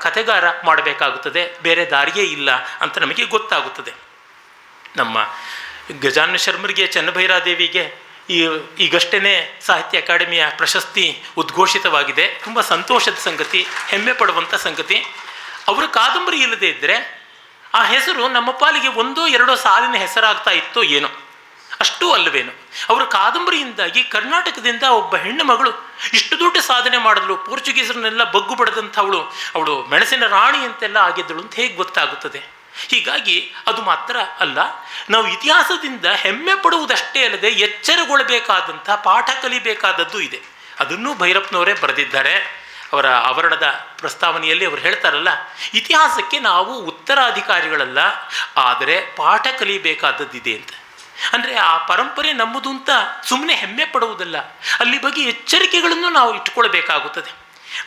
ಕಥೆಗಾರ ಮಾಡಬೇಕಾಗುತ್ತದೆ. ಬೇರೆ ದಾರಿಯೇ ಇಲ್ಲ ಅಂತ ನಮಗೆ ಗೊತ್ತಾಗುತ್ತದೆ. ನಮ್ಮ ಗಜಾನ ಶರ್ಮರಿಗೆ, ಚನ್ನಭೈರಾದೇವಿಗೆ ಈ ಈಗಷ್ಟೇ ಸಾಹಿತ್ಯ ಅಕಾಡೆಮಿಯ ಪ್ರಶಸ್ತಿ ಉದ್ಘೋಷಿತವಾಗಿದೆ. ತುಂಬ ಸಂತೋಷದ ಸಂಗತಿ, ಹೆಮ್ಮೆ ಪಡುವಂಥ ಸಂಗತಿ. ಅವರ ಕಾದಂಬರಿ ಇಲ್ಲದೇ ಇದ್ದರೆ ಆ ಹೆಸರು ನಮ್ಮ ಪಾಲಿಗೆ ಒಂದೋ ಎರಡೋ ಸಾಲಿನ ಹೆಸರಾಗ್ತಾ ಇತ್ತೋ ಏನೋ. ಅಷ್ಟೂ ಅಲ್ಲವೇನು. ಅವರ ಕಾದಂಬರಿಯಿಂದಾಗಿ ಕರ್ನಾಟಕದಿಂದ ಒಬ್ಬ ಹೆಣ್ಣು ಮಗಳು ಇಷ್ಟು ದೊಡ್ಡ ಸಾಧನೆ ಮಾಡಿದ್ಲು. ಪೋರ್ಚುಗೀಸರನ್ನೆಲ್ಲ ಬಗ್ಗು ಪಡೆದಂಥವಳು ಅವಳು ಮೆಣಸಿನ ರಾಣಿ ಅಂತೆಲ್ಲ ಆಗಿದ್ದಳು ಅಂತ ಹೇಗೆ ಗೊತ್ತಾಗುತ್ತದೆ? ಹೀಗಾಗಿ ಅದು ಮಾತ್ರ ಅಲ್ಲ, ನಾವು ಇತಿಹಾಸದಿಂದ ಹೆಮ್ಮೆ ಪಡುವುದಷ್ಟೇ ಅಲ್ಲದೆ ಎಚ್ಚರಗೊಳ್ಳಬೇಕಾದಂಥ ಪಾಠ ಕಲಿಬೇಕಾದದ್ದು ಇದೆ. ಅದನ್ನೂ ಭೈರಪ್ಪನವರೇ ಬರೆದಿದ್ದಾರೆ. ಅವರ ಆವರಣದ ಪ್ರಸ್ತಾವನೆಯಲ್ಲಿ ಅವರು ಹೇಳ್ತಾರಲ್ಲ, ಇತಿಹಾಸಕ್ಕೆ ನಾವು ಉತ್ತರಾಧಿಕಾರಿಗಳಲ್ಲ, ಆದರೆ ಪಾಠ ಕಲಿಬೇಕಾದದ್ದಿದೆ ಅಂತ. ಅಂದರೆ ಆ ಪರಂಪರೆ ನಮ್ಮದು ಅಂತ ಸುಮ್ಮನೆ ಹೆಮ್ಮೆ ಪಡುವುದಲ್ಲ, ಅಲ್ಲಿ ಬಗ್ಗೆ ಎಚ್ಚರಿಕೆಗಳನ್ನು ನಾವು ಇಟ್ಟುಕೊಳ್ಬೇಕಾಗುತ್ತದೆ.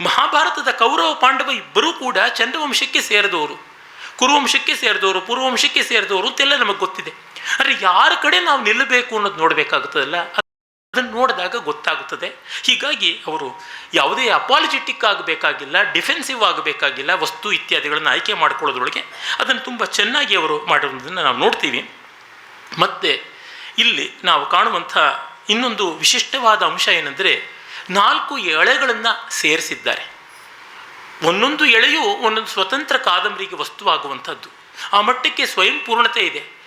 ಮಹಾಭಾರತದ ಕೌರವ ಪಾಂಡವ ಇಬ್ಬರೂ ಕೂಡ ಚಂದ್ರವಂಶಕ್ಕೆ ಸೇರಿದವರು. ಕುರುವಂಶಕ್ಕೆ ಸೇರಿದವರು, ಪೂರ್ವಂಶಕ್ಕೆ ಸೇರಿದವರು ಅಂತೆಲ್ಲ ನಮಗೆ ಗೊತ್ತಿದೆ. ಅಂದರೆ ಯಾರ ಕಡೆ ನಾವು ನಿಲ್ಲಬೇಕು ಅನ್ನೋದು ನೋಡಬೇಕಾಗುತ್ತದಲ್ಲ? ಅದನ್ನು ನೋಡಿದಾಗ ಗೊತ್ತಾಗುತ್ತದೆ. ಹೀಗಾಗಿ ಅವರು ಯಾವುದೇ ಅಪಾಲಜೆಟಿಕ್ ಆಗಬೇಕಾಗಿಲ್ಲ ಡಿಫೆನ್ಸಿವ್ ಆಗಬೇಕಾಗಿಲ್ಲ, ವಸ್ತು ಇತ್ಯಾದಿಗಳನ್ನು ಆಯ್ಕೆ ಮಾಡ್ಕೊಳ್ಳೋದ್ರೊಳಗೆ ಅದನ್ನು ತುಂಬ ಚೆನ್ನಾಗಿ ಅವರು ಮಾಡಿರೋದನ್ನು ನಾವು ನೋಡ್ತೀವಿ. ಮತ್ತು ಇಲ್ಲಿ ನಾವು ಕಾಣುವಂಥ ಇನ್ನೊಂದು ವಿಶಿಷ್ಟವಾದ ಅಂಶ ಏನೆಂದರೆ ನಾಲ್ಕು ಎಳೆಗಳನ್ನು ಸೇರಿಸಿದ್ದಾರೆ. ಒಂದೊಂದು ಎಳೆಯು ಒಂದೊಂದು ಸ್ವತಂತ್ರ ಕಾದಂಬರಿಗೆ ವಸ್ತುವಾಗುವಂಥದ್ದು. ಆ ಮಟ್ಟಕ್ಕೆ ಸ್ವಯಂ ಪೂರ್ಣತೆ ಇದೆ.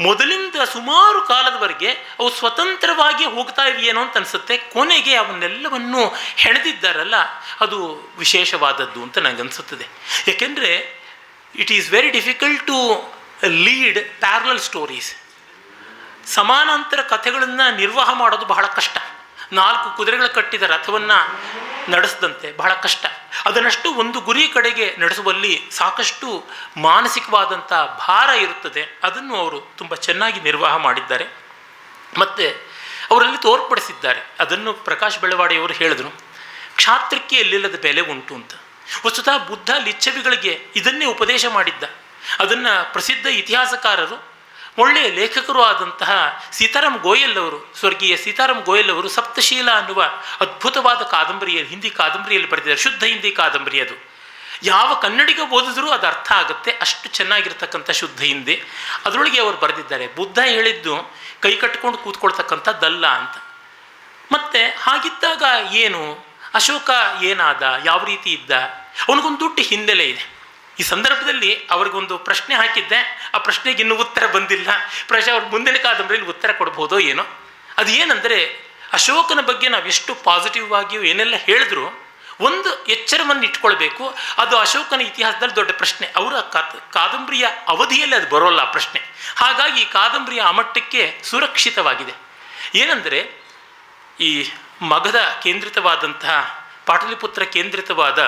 ಮೊದಲಿಂದ ಸುಮಾರು ಕಾಲದವರೆಗೆ ಅವು ಸ್ವತಂತ್ರವಾಗಿ ಹೋಗ್ತಾ ಇವೆಯೇನೋ ಅಂತ ಅನಿಸುತ್ತೆ. ಕೊನೆಗೆ ಅವನ್ನೆಲ್ಲವನ್ನು ಹೆಣೆದಿದ್ದಾರಲ್ಲ, ಅದು ವಿಶೇಷವಾದದ್ದು ಅಂತ ನನಗನ್ಸುತ್ತದೆ ಏಕೆಂದರೆ it is very difficult to lead parallel stories ಸಮಾನಾಂತರ ಕಥೆಗಳನ್ನು ನಿರ್ವಾಹ ಮಾಡೋದು ಬಹಳ ಕಷ್ಟ. ನಾಲ್ಕು ಕುದುರೆಗಳು ಕಟ್ಟಿದ ರಥವನ್ನು ನಡೆಸದಂತೆ ಬಹಳ ಕಷ್ಟ. ಅದನ್ನಷ್ಟು ಒಂದು ಗುರಿ ಕಡೆಗೆ ನಡೆಸುವಲ್ಲಿ ಸಾಕಷ್ಟು ಮಾನಸಿಕವಾದಂಥ ಭಾರ ಇರುತ್ತದೆ. ಅದನ್ನು ಅವರು ತುಂಬ ಚೆನ್ನಾಗಿ ನಿರ್ವಾಹ ಮಾಡಿದ್ದಾರೆ. ಮತ್ತು ಅವರಲ್ಲಿ ತೋರ್ಪಡಿಸಿದ್ದಾರೆ. ಅದನ್ನು ಪ್ರಕಾಶ್ ಬೆಳವಾಡಿಯವರು ಹೇಳಿದರು, ಕ್ಷಾತ್ರಕ್ಕೆ ಎಲ್ಲಿಲ್ಲದ ಬೆಲೆ ಉಂಟು ಅಂತ. ವಸ್ತುತಃ ಬುದ್ಧ ಲಿಚ್ಛವಿಗಳಿಗೆ ಇದನ್ನೇ ಉಪದೇಶ ಮಾಡಿದ್ದ. ಅದನ್ನು ಪ್ರಸಿದ್ಧ ಇತಿಹಾಸಕಾರರು ಒಳ್ಳೆಯ ಲೇಖಕರು ಆದಂತಹ ಸೀತಾರಾಮ್ ಗೋಯಲ್ ಅವರು, ಸ್ವರ್ಗೀಯ ಸೀತಾರಾಮ್ ಗೋಯಲ್ ಅವರು ಸಪ್ತಶೀಲ ಅನ್ನುವ ಅದ್ಭುತವಾದ ಕಾದಂಬರಿಯಲ್ಲಿ, ಹಿಂದಿ ಕಾದಂಬರಿಯಲ್ಲಿ ಬರೆದಿದ್ದಾರೆ. ಶುದ್ಧ ಹಿಂದಿ ಕಾದಂಬರಿ ಅದು. ಯಾವ ಕನ್ನಡಿಗ ಓದಿದ್ರೂ ಅದು ಅರ್ಥ ಆಗುತ್ತೆ. ಅಷ್ಟು ಚೆನ್ನಾಗಿರ್ತಕ್ಕಂಥ ಶುದ್ಧ ಹಿಂದಿ. ಅದರೊಳಗೆ ಅವರು ಬರೆದಿದ್ದಾರೆ, ಬುದ್ಧ ಹೇಳಿದ್ದು ಕೈ ಕಟ್ಕೊಂಡು ಕೂತ್ಕೊಳ್ತಕ್ಕಂಥದ್ದಲ್ಲ ಅಂತ. ಮತ್ತೆ ಹಾಗಿದ್ದಾಗ ಏನು? ಅಶೋಕ ಏನಾದ? ಯಾವ ರೀತಿ ಇದ್ದ? ಅವನಿಗೊಂದು ದುಡ್ಡು ಹಿನ್ನೆಲೆ ಇದೆ. ಈ ಸಂದರ್ಭದಲ್ಲಿ ಅವ್ರಿಗೊಂದು ಪ್ರಶ್ನೆ ಹಾಕಿದ್ದೆ. ಆ ಪ್ರಶ್ನೆಗೆ ಇನ್ನೂ ಉತ್ತರ ಬಂದಿಲ್ಲ. ಪ್ರಶ್ನೆ ಅವ್ರ ಮುಂದಿನ ಕಾದಂಬರಿಯಲ್ಲಿ ಉತ್ತರ ಕೊಡ್ಬೋದೋ ಏನೋ? ಅದು ಏನಂದರೆ, ಅಶೋಕನ ಬಗ್ಗೆ ನಾವು ಎಷ್ಟು ಪಾಸಿಟಿವ್ ಆಗಿಯೂ ಏನೆಲ್ಲ ಹೇಳಿದ್ರು, ಒಂದು ಎಚ್ಚರವನ್ನು ಇಟ್ಕೊಳ್ಬೇಕು. ಅದು ಅಶೋಕನ ಇತಿಹಾಸದಲ್ಲಿ ದೊಡ್ಡ ಪ್ರಶ್ನೆ. ಅವರ ಕಾದಂಬರಿಯ ಅವಧಿಯಲ್ಲಿ ಅದು ಬರೋಲ್ಲ ಆ ಪ್ರಶ್ನೆ. ಹಾಗಾಗಿ ಈ ಕಾದಂಬರಿಯ ಆ ಮಟ್ಟಕ್ಕೆ ಸುರಕ್ಷಿತವಾಗಿದೆ. ಏನಂದರೆ, ಈ ಮಗದ ಕೇಂದ್ರಿತವಾದಂತಹ, ಪಾಟಲಿಪುತ್ರ ಕೇಂದ್ರಿತವಾದ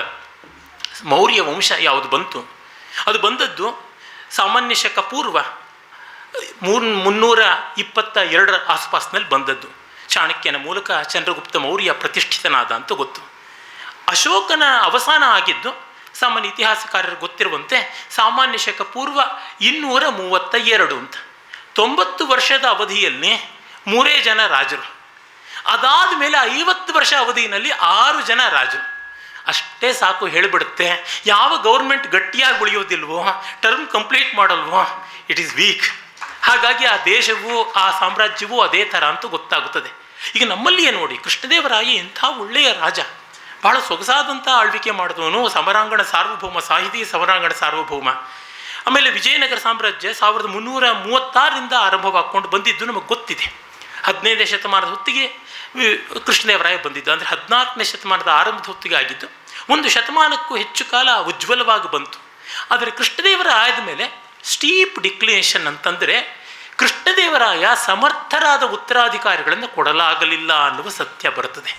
ಮೌರ್ಯ ವಂಶ ಯಾವುದು ಬಂತು? ಅದು ಬಂದದ್ದು ಸಾಮಾನ್ಯ ಶಕ ಪೂರ್ವ ಮೂರ್, ಮುನ್ನೂರ ಇಪ್ಪತ್ತ ಎರಡರ ಆಸ್ಪಾಸ್ನಲ್ಲಿ ಬಂದದ್ದು. ಚಾಣಕ್ಯನ ಮೂಲಕ ಚಂದ್ರಗುಪ್ತ ಮೌರ್ಯ ಪ್ರತಿಷ್ಠಿತನಾದ ಅಂತ ಗೊತ್ತು. ಅಶೋಕನ ಅವಸಾನ ಆಗಿದ್ದು ಸಾಮಾನ್ಯ ಇತಿಹಾಸಕಾರರು ಗೊತ್ತಿರುವಂತೆ ಸಾಮಾನ್ಯ ಶಕ ಪೂರ್ವ ಇನ್ನೂರ ಮೂವತ್ತ ಎರಡು ಅಂತ. ತೊಂಬತ್ತು ವರ್ಷದ ಅವಧಿಯಲ್ಲಿ ಮೂರೇ ಜನ ರಾಜರು. ಅದಾದ ಮೇಲೆ ಐವತ್ತು ವರ್ಷ ಅವಧಿಯಲ್ಲಿ ಆರು ಜನ ರಾಜರು. ಅಷ್ಟೇ ಸಾಕು ಹೇಳಿಬಿಡುತ್ತೆ. ಯಾವ ಗೌರ್ಮೆಂಟ್ ಗಟ್ಟಿಯಾಗಿ ಉಳಿಯೋದಿಲ್ವೋ ಟರ್ಮ್ ಕಂಪ್ಲೀಟ್ ಮಾಡಲ್ವೋ ಇಟ್ ಈಸ್ ವೀಕ್ ಹಾಗಾಗಿ ಆ ದೇಶವು, ಆ ಸಾಮ್ರಾಜ್ಯವೂ ಅದೇ ಥರ ಅಂತ ಗೊತ್ತಾಗುತ್ತದೆ. ಈಗ ನಮ್ಮಲ್ಲಿಯೇ ನೋಡಿ, ಕೃಷ್ಣದೇವರಾಯ ಇಂಥ ಒಳ್ಳೆಯ ರಾಜ. ಬಹಳ ಸೊಗಸಾದಂಥ ಆಳ್ವಿಕೆ ಮಾಡಿದವನು, ಸಮರಾಂಗಣ ಸಾರ್ವಭೌಮ, ಸಾಹಿತಿ ಸಮರಾಂಗಣ ಸಾರ್ವಭೌಮ. ಆಮೇಲೆ ವಿಜಯನಗರ ಸಾಮ್ರಾಜ್ಯ ಸಾವಿರದ ಮುನ್ನೂರ ಮೂವತ್ತಾರರಿಂದ ಆರಂಭವಾಗ್ಕೊಂಡು ಬಂದಿದ್ದು ನಮಗೆ ಗೊತ್ತಿದೆ. ಹದಿನೈದನೇ ಶತಮಾನದ ಹೊತ್ತಿಗೆ ಕೃಷ್ಣದೇವರಾಯ ಬಂದಿದ್ದು. ಅಂದರೆ ಹದಿನಾಲ್ಕನೇ ಶತಮಾನದ ಆರಂಭದ ಹೊತ್ತಿಗೆ ಆಗಿದ್ದು, ಒಂದು ಶತಮಾನಕ್ಕೂ ಹೆಚ್ಚು ಕಾಲ ಉಜ್ವಲವಾಗಿ ಬಂತು. ಆದರೆ ಕೃಷ್ಣದೇವರಾಯದ ಮೇಲೆ ಸ್ಟೀಪ್ ಡಿಕ್ಲಿನೇಷನ್ ಅಂತಂದರೆ ಕೃಷ್ಣದೇವರಾಯ ಸಮರ್ಥರಾದ ಉತ್ತರಾಧಿಕಾರಿಗಳನ್ನು ಕೊಡಲಾಗಲಿಲ್ಲ ಅನ್ನುವ ಸತ್ಯ ಬರುತ್ತದೆ.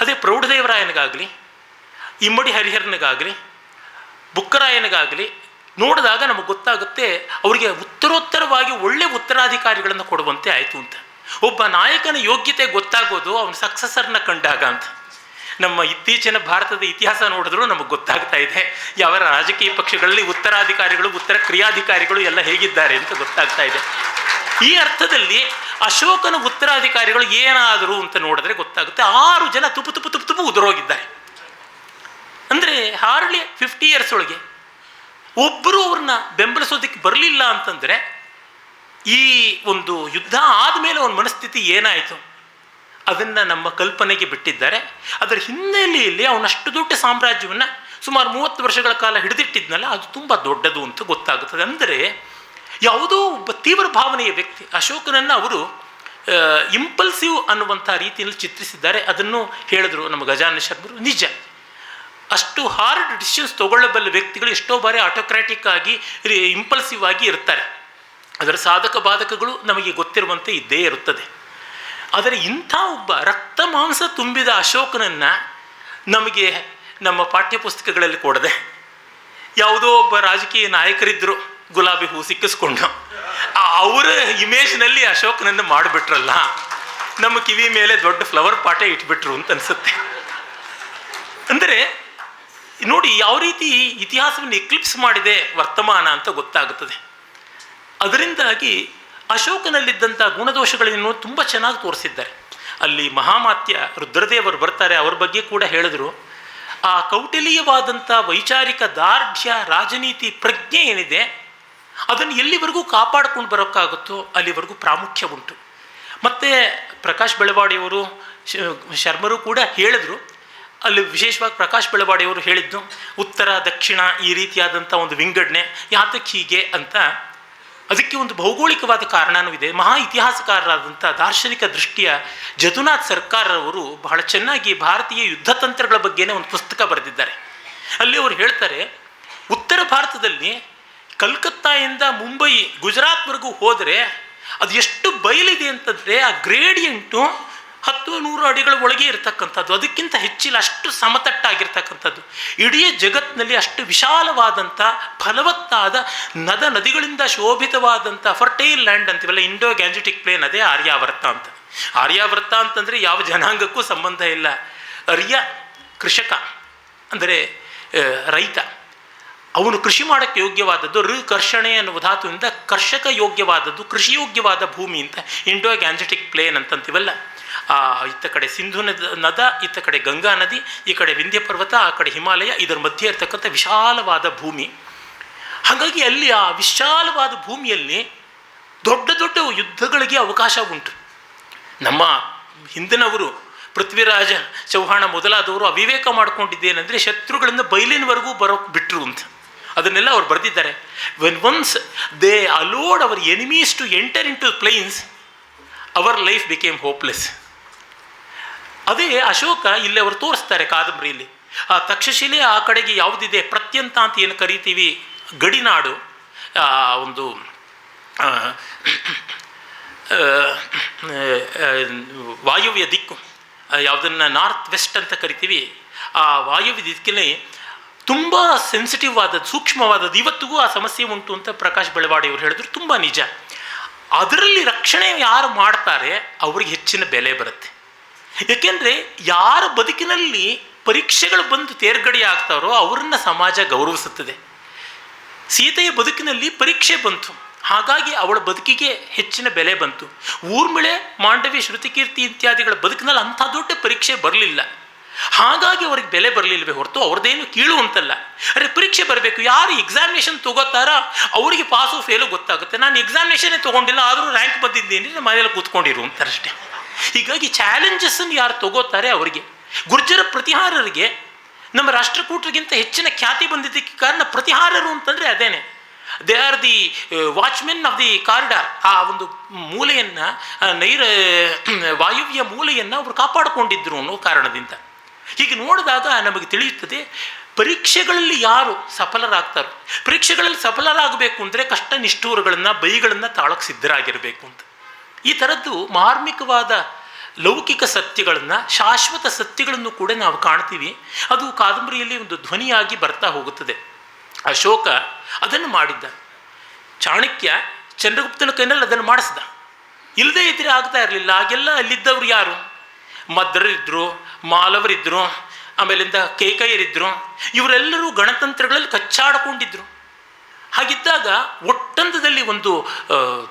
ಅದೇ ಪ್ರೌಢದೇವರಾಯನಿಗಾಗಲಿ, ಇಮ್ಮಡಿ ಹರಿಹರನಿಗಾಗಲಿ, ಬುಕ್ಕರಾಯನಿಗಾಗಲಿ ನೋಡಿದಾಗ ನಮಗೆ ಗೊತ್ತಾಗುತ್ತೆ ಅವರಿಗೆ ಉತ್ತರೋತ್ತರವಾಗಿ ಒಳ್ಳೆ ಉತ್ತರಾಧಿಕಾರಿಗಳನ್ನು ಕೊಡುವಂತೆ ಆಯಿತು ಅಂತ. ಒಬ್ಬ ನಾಯಕನ ಯೋಗ್ಯತೆ ಗೊತ್ತಾಗೋದು ಅವನ ಸಕ್ಸಸರ್ನ ಕಂಡಾಗ ಅಂತ. ನಮ್ಮ ಇತ್ತೀಚಿನ ಭಾರತದ ಇತಿಹಾಸ ನೋಡಿದ್ರೂ ನಮಗೆ ಗೊತ್ತಾಗ್ತಾ ಇದೆ. ಯಾವ ರಾಜಕೀಯ ಪಕ್ಷಗಳಲ್ಲಿ ಉತ್ತರಾಧಿಕಾರಿಗಳು, ಉತ್ತರ ಕ್ರಿಯಾಧಿಕಾರಿಗಳು ಎಲ್ಲ ಹೇಗಿದ್ದಾರೆ ಅಂತ ಗೊತ್ತಾಗ್ತಾ ಇದೆ. ಈ ಅರ್ಥದಲ್ಲಿ ಅಶೋಕನ ಉತ್ತರಾಧಿಕಾರಿಗಳು ಏನಾದರು ಅಂತ ನೋಡಿದ್ರೆ ಗೊತ್ತಾಗುತ್ತೆ. ಆರು ಜನ ತುಪ್ಪು ತುಪ್ಪು ತುಪ್ಪು ತುಪ್ಪು ಉದುರೋಗಿದ್ದಾರೆ. ಅಂದರೆ ಹಾರ್ಡ್ಲಿ ಫಿಫ್ಟಿ ಇಯರ್ಸ್ ಒಳಗೆ ಒಬ್ಬರು ಅವ್ರನ್ನ ಬೆಂಬಲಿಸೋದಕ್ಕೆ ಬರಲಿಲ್ಲ ಅಂತಂದರೆ ಈ ಒಂದು ಯುದ್ಧ ಆದಮೇಲೆ ಅವನ ಮನಸ್ಥಿತಿ ಏನಾಯಿತು? ಅದನ್ನು ನಮ್ಮ ಕಲ್ಪನೆಗೆ ಬಿಟ್ಟಿದ್ದಾರೆ. ಅದರ ಹಿನ್ನೆಲೆಯಲ್ಲಿ ಅವನಷ್ಟು ದೊಡ್ಡ ಸಾಮ್ರಾಜ್ಯವನ್ನು ಸುಮಾರು ಮೂವತ್ತು ವರ್ಷಗಳ ಕಾಲ ಹಿಡಿದಿಟ್ಟಿದ್ನಲ್ಲ, ಅದು ತುಂಬ ದೊಡ್ಡದು ಅಂತ ಗೊತ್ತಾಗುತ್ತದೆ. ಅಂದರೆ ಯಾವುದೋ ಒಬ್ಬ ತೀವ್ರ ಭಾವನೆಯ ವ್ಯಕ್ತಿ, ಅಶೋಕನನ್ನು ಅವರು ಇಂಪಲ್ಸಿವ್ ಅನ್ನುವಂಥ ರೀತಿಯಲ್ಲಿ ಚಿತ್ರಿಸಿದ್ದಾರೆ. ಅದನ್ನು ಹೇಳಿದ್ರು ನಮ್ಮ ಗಜಾನ ಶರ್ಮರು ನಿಜ. ಅಷ್ಟು ಹಾರ್ಡ್ ಡಿಸಿಷನ್ಸ್ ತೊಗೊಳ್ಳಬಲ್ಲ ವ್ಯಕ್ತಿಗಳು ಎಷ್ಟೋ ಬಾರಿ ಆಟೋಕ್ರಾಟಿಕ್ ಆಗಿ ಇಂಪಲ್ಸಿವ್ ಆಗಿ ಇರ್ತಾರೆ. ಅದರ ಸಾಧಕ ಬಾಧಕಗಳು ನಮಗೆ ಗೊತ್ತಿರುವಂತೆ ಇದ್ದೇ ಇರುತ್ತದೆ. ಆದರೆ ಇಂಥ ಒಬ್ಬ ರಕ್ತ ಮಾಂಸ ತುಂಬಿದ ಅಶೋಕನನ್ನು ನಮಗೆ ನಮ್ಮ ಪಾಠ್ಯಪುಸ್ತಕಗಳಲ್ಲಿ ಕೊಡದೆ ಯಾವುದೋ ಒಬ್ಬ ರಾಜಕೀಯ ನಾಯಕರಿದ್ದರು ಗುಲಾಬಿ ಹೂ ಸಿಕ್ಕಿಸ್ಕೊಂಡು ಅವರ ಇಮೇಜ್ನಲ್ಲಿ ಅಶೋಕನನ್ನು ಮಾಡಿಬಿಟ್ರಲ್ಲ, ನಮ್ಮ ಕಿವಿ ಮೇಲೆ ದೊಡ್ಡ ಫ್ಲವರ್ ಪಾಟೆ ಇಟ್ಬಿಟ್ರು ಅಂತ ಅನಿಸುತ್ತೆ. ಅಂದರೆ ನೋಡಿ, ಯಾವ ರೀತಿ ಇತಿಹಾಸವನ್ನು ಎಕ್ಲಿಪ್ಸ್ ಮಾಡಿದೆ ವರ್ತಮಾನ ಅಂತ ಗೊತ್ತಾಗುತ್ತದೆ. ಅದರಿಂದಾಗಿ ಅಶೋಕನಲ್ಲಿದ್ದಂಥ ಗುಣದೋಷಗಳನ್ನು ತುಂಬ ಚೆನ್ನಾಗಿ ತೋರಿಸಿದ್ದಾರೆ. ಅಲ್ಲಿ ಮಹಾಮಾತ್ಯ ರುದ್ರದೇವರು ಬರ್ತಾರೆ, ಅವ್ರ ಬಗ್ಗೆ ಕೂಡ ಹೇಳಿದ್ರು. ಆ ಕೌಟಿಲೀಯವಾದಂಥ ವೈಚಾರಿಕ ದಾರ್ಢ್ಯ ರಾಜನೀತಿ ಪ್ರಜ್ಞೆ ಏನಿದೆ, ಅದನ್ನು ಎಲ್ಲಿವರೆಗೂ ಕಾಪಾಡ್ಕೊಂಡು ಬರೋಕ್ಕಾಗುತ್ತೋ ಅಲ್ಲಿವರೆಗೂ ಪ್ರಾಮುಖ್ಯ ಉಂಟು. ಮತ್ತು ಪ್ರಕಾಶ್ ಬೆಳವಾಡಿಯವರು ಶರ್ಮರು ಕೂಡ ಹೇಳಿದರು. ಅಲ್ಲಿ ವಿಶೇಷವಾಗಿ ಪ್ರಕಾಶ್ ಬೆಳವಾಡಿಯವರು ಹೇಳಿದ್ದು, ಉತ್ತರ ದಕ್ಷಿಣ ಈ ರೀತಿಯಾದಂಥ ಒಂದು ವಿಂಗಡಣೆ, ಯಾತಕ್ಕೆ ಹೀಗೆ ಅಂತ. ಅದಕ್ಕೆ ಒಂದು ಭೌಗೋಳಿಕವಾದ ಕಾರಣವೂ ಇದೆ. ಮಹಾ ಇತಿಹಾಸಕಾರರಾದಂಥ ದಾರ್ಶನಿಕ ದೃಷ್ಟಿಯ ಜದುನಾಥ್ ಸರ್ಕಾರವರು ಬಹಳ ಚೆನ್ನಾಗಿ ಭಾರತೀಯ ಯುದ್ಧ ತಂತ್ರಗಳ ಬಗ್ಗೆನೇ ಒಂದು ಪುಸ್ತಕ ಬರೆದಿದ್ದಾರೆ. ಅಲ್ಲಿ ಅವರು ಹೇಳ್ತಾರೆ, ಉತ್ತರ ಭಾರತದಲ್ಲಿ ಕಲ್ಕತ್ತಾಯಿಂದ ಮುಂಬೈ, ಗುಜರಾತ್ವರೆಗೂ ಹೋದರೆ ಅದು ಎಷ್ಟು ಬಯಲಿದೆ ಅಂತಂದರೆ ಆ ಗ್ರೇಡಿಯಂಟು ಹತ್ತು ನೂರು ಅಡಿಗಳ ಒಳಗೆ ಇರತಕ್ಕಂಥದ್ದು, ಅದಕ್ಕಿಂತ ಹೆಚ್ಚಿಲ್ಲ ಅಷ್ಟು ಸಮತಟ್ಟಾಗಿರ್ತಕ್ಕಂಥದ್ದು. ಇಡೀ ಜಗತ್ತಿನಲ್ಲಿ ಅಷ್ಟು ವಿಶಾಲವಾದಂಥ, ಫಲವತ್ತಾದ ನದ ನದಿಗಳಿಂದ ಶೋಭಿತವಾದಂಥ ಫರ್ಟೈಲ್ ಲ್ಯಾಂಡ್ ಅಂತೀವಲ್ಲ ಇಂಡೋ ಗ್ಯಾಂಜೆಟಿಕ್ ಪ್ಲೇನ್ ಅದೇ ಆರ್ಯಾವರ್ತ ಅಂತ. ಆರ್ಯಾವರ್ತ ಅಂತಂದರೆ ಯಾವ ಜನಾಂಗಕ್ಕೂ ಸಂಬಂಧ ಇಲ್ಲ. ಅರ್ಯ ಕೃಷಕ, ಅಂದರೆ ರೈತ. ಅವನು ಕೃಷಿ ಮಾಡೋಕ್ಕೆ ಯೋಗ್ಯವಾದದ್ದು ಋ ಕರ್ಷಣೆ ಅನ್ನುವ ಧಾತುವಿಂದ ಕರ್ಷಕ ಯೋಗ್ಯವಾದದ್ದು ಕೃಷಿ ಯೋಗ್ಯವಾದ ಭೂಮಿ ಅಂತ ಇಂಡೋ ಗ್ಯಾಂಜೆಟಿಕ್ ಪ್ಲೇನ್ ಅಂತಂತೀವಲ್ಲ. ಆ, ಇತ್ತ ಕಡೆ ಸಿಂಧು ನದ ನದ, ಇತ್ತ ಕಡೆ ಗಂಗಾ ನದಿ, ಈ ಕಡೆ ವಿಂಧ್ಯ ಪರ್ವತ, ಆ ಕಡೆ ಹಿಮಾಲಯ, ಇದರ ಮಧ್ಯೆ ಇರತಕ್ಕಂಥ ವಿಶಾಲವಾದ ಭೂಮಿ. ಹಾಗಾಗಿ ಅಲ್ಲಿ ಆ ವಿಶಾಲವಾದ ಭೂಮಿಯಲ್ಲಿ ದೊಡ್ಡ ದೊಡ್ಡ ಯುದ್ಧಗಳಿಗೆ ಅವಕಾಶ ಉಂಟು. ನಮ್ಮ ಹಿಂದಿನವರು ಪೃಥ್ವಿರಾಜ ಚೌಹಾಣ ಮೊದಲಾದವರು ಅವಿವೇಕ ಮಾಡ್ಕೊಂಡಿದ್ದೇನೆಂದರೆ ಶತ್ರುಗಳಿಂದ ಬಯಲಿನವರೆಗೂ ಬರೋಕ್ಕೆ ಬಿಟ್ಟರು ಅಂತ. ಅದನ್ನೆಲ್ಲ ಅವ್ರು ಬರೆದಿದ್ದಾರೆ. When once they allowed our enemies to enter in to plains our life became hopeless ಅದೇ ಅಶೋಕ ಇಲ್ಲಿ ಅವರು ತೋರಿಸ್ತಾರೆ ಕಾದಂಬರಿಯಲ್ಲಿ. ಆ ತಕ್ಷಶಿಲೆ ಆ ಕಡೆಗೆ ಯಾವುದಿದೆ? ಪ್ರತ್ಯಂತ ಅಂತ ಏನು ಕರಿತೀವಿ? ಗಡಿನಾಡು. ಒಂದು ವಾಯುವ್ಯ ದಿಕ್ಕು. ಯಾವುದನ್ನು ನಾರ್ತ್ ವೆಸ್ಟ್ ಅಂತ ಕರಿತೀವಿ. ಆ ವಾಯುವ್ಯ ದಿಕ್ಕಿನಲ್ಲಿ ತುಂಬ ಸೆನ್ಸಿಟಿವ್ ಆದದ್ದು ಸೂಕ್ಷ್ಮವಾದದ್ದು ಇವತ್ತಿಗೂ ಆ ಸಮಸ್ಯೆ ಉಂಟು ಅಂತ ಪ್ರಕಾಶ್ ಬೆಳವಾಡಿ ಅವರು ಹೇಳಿದ್ರು, ತುಂಬ ನಿಜ. ಅದರಲ್ಲಿ ರಕ್ಷಣೆ ಯಾರು ಮಾಡ್ತಾರೆ, ಅವ್ರಿಗೆ ಹೆಚ್ಚಿನ ಬೆಲೆ ಬರುತ್ತೆ. ಏಕೆಂದರೆ ಯಾರ ಬದುಕಿನಲ್ಲಿ ಪರೀಕ್ಷೆಗಳು ಬಂದು ತೇರ್ಗಡೆ ಆಗ್ತಾರೋ ಅವರನ್ನ ಸಮಾಜ ಗೌರವಿಸುತ್ತದೆ. ಸೀತೆಯ ಬದುಕಿನಲ್ಲಿ ಪರೀಕ್ಷೆ ಬಂತು. ಹಾಗಾಗಿ ಅವಳ ಬದುಕಿಗೆ ಹೆಚ್ಚಿನ ಬೆಲೆ ಬಂತು. ಊರ್ಮಿಳೆ ಮಾಂಡವಿ ಶ್ರುತಿಕೀರ್ತಿ ಇತ್ಯಾದಿಗಳ ಬದುಕಿನಲ್ಲಿ ಅಂಥ ದೊಡ್ಡ ಪರೀಕ್ಷೆ ಬರಲಿಲ್ಲ. ಹಾಗಾಗಿ ಅವ್ರಿಗೆ ಬೆಲೆ ಬರಲಿಲ್ಲವೇ ಹೊರತು ಅವ್ರದ್ದೇನು ಕೀಳು ಅಂತಲ್ಲ ಅರೆ ಪರೀಕ್ಷೆ ಬರಬೇಕು, ಯಾರು ಎಕ್ಸಾಮಿನೇಷನ್ ತಗೋತಾರ ಅವರಿಗೆ ಪಾಸು ಫೇಲು ಗೊತ್ತಾಗುತ್ತೆ. ನಾನು ಎಕ್ಸಾಮಿನೇಷನ್ನೇ ತೊಗೊಂಡಿಲ್ಲ, ಆದರೂ ರ್ಯಾಂಕ್ ಬಂದಿದ್ದೀನಿ, ನಮ್ಮ ಮನೆಯಲ್ಲಿ ಕೂತ್ಕೊಂಡಿರು ಅಂತಾರಷ್ಟೇ. ಹೀಗಾಗಿ ಚಾಲೆಂಜಸ್ಸನ್ನು ಯಾರು ತಗೋತಾರೆ ಅವರಿಗೆ? ಗುರ್ಜರ ಪ್ರತಿಹಾರರಿಗೆ ನಮ್ಮ ರಾಷ್ಟ್ರಕೂಟರಿಗಿಂತ ಹೆಚ್ಚಿನ ಖ್ಯಾತಿ ಬಂದಿದ್ದಕ್ಕೆ ಕಾರಣ ಪ್ರತಿಹಾರರು ಅಂತಂದರೆ ಅದೇನೆ. They are the watchmen of the corridor ಆ ಒಂದು ಮೂಲೆಯನ್ನು ನೈರ, ವಾಯುವ್ಯ ಮೂಲೆಯನ್ನು ಅವರು ಕಾಪಾಡಿಕೊಂಡಿದ್ರು ಅನ್ನೋ ಕಾರಣದಿಂದ. ಹೀಗೆ ನೋಡಿದಾಗ ನಮಗೆ ತಿಳಿಯುತ್ತದೆ, ಪರೀಕ್ಷೆಗಳಲ್ಲಿ ಯಾರು ಸಫಲರಾಗ್ತಾರೋ? ಪರೀಕ್ಷೆಗಳಲ್ಲಿ ಸಫಲರಾಗಬೇಕು ಅಂದರೆ ಕಷ್ಟ ನಿಷ್ಠೂರಗಳನ್ನು, ಬೈಗಳನ್ನು ತಾಳಕ್ಕೆ ಸಿದ್ಧರಾಗಿರಬೇಕು ಅಂತ. ಈ ಥರದ್ದು ಮಾರ್ಮಿಕವಾದ ಲೌಕಿಕ ಸತ್ಯಗಳನ್ನು, ಶಾಶ್ವತ ಸತ್ಯಗಳನ್ನು ಕೂಡ ನಾವು ಕಾಣ್ತೀವಿ. ಅದು ಕಾದಂಬರಿಯಲ್ಲಿ ಒಂದು ಧ್ವನಿಯಾಗಿ ಬರ್ತಾ ಹೋಗುತ್ತದೆ. ಅಶೋಕ ಅದನ್ನು ಮಾಡಿದ್ದ. ಚಾಣಕ್ಯ ಚಂದ್ರಗುಪ್ತನ ಕೈನಲ್ಲಿ ಅದನ್ನು ಮಾಡಿಸ್ದ. ಇಲ್ಲದೇ ಇದ್ರೆ ಆಗ್ತಾ ಇರಲಿಲ್ಲ. ಹಾಗೆಲ್ಲ ಅಲ್ಲಿದ್ದವರು ಯಾರು? ಮದ್ರರಿದ್ದರು ಮಾಲವರಿದ್ದರು ಆಮೇಲಿಂದ ಕೇಕಯ್ಯರಿದ್ದರು ಇವರೆಲ್ಲರೂ ಗಣತಂತ್ರಗಳಲ್ಲಿ ಕಚ್ಚಾಡಿಕೊಂಡಿದ್ರು. ಹಾಗಿದ್ದಾಗ ಒಟ್ಟಂದದಲ್ಲಿ ಒಂದು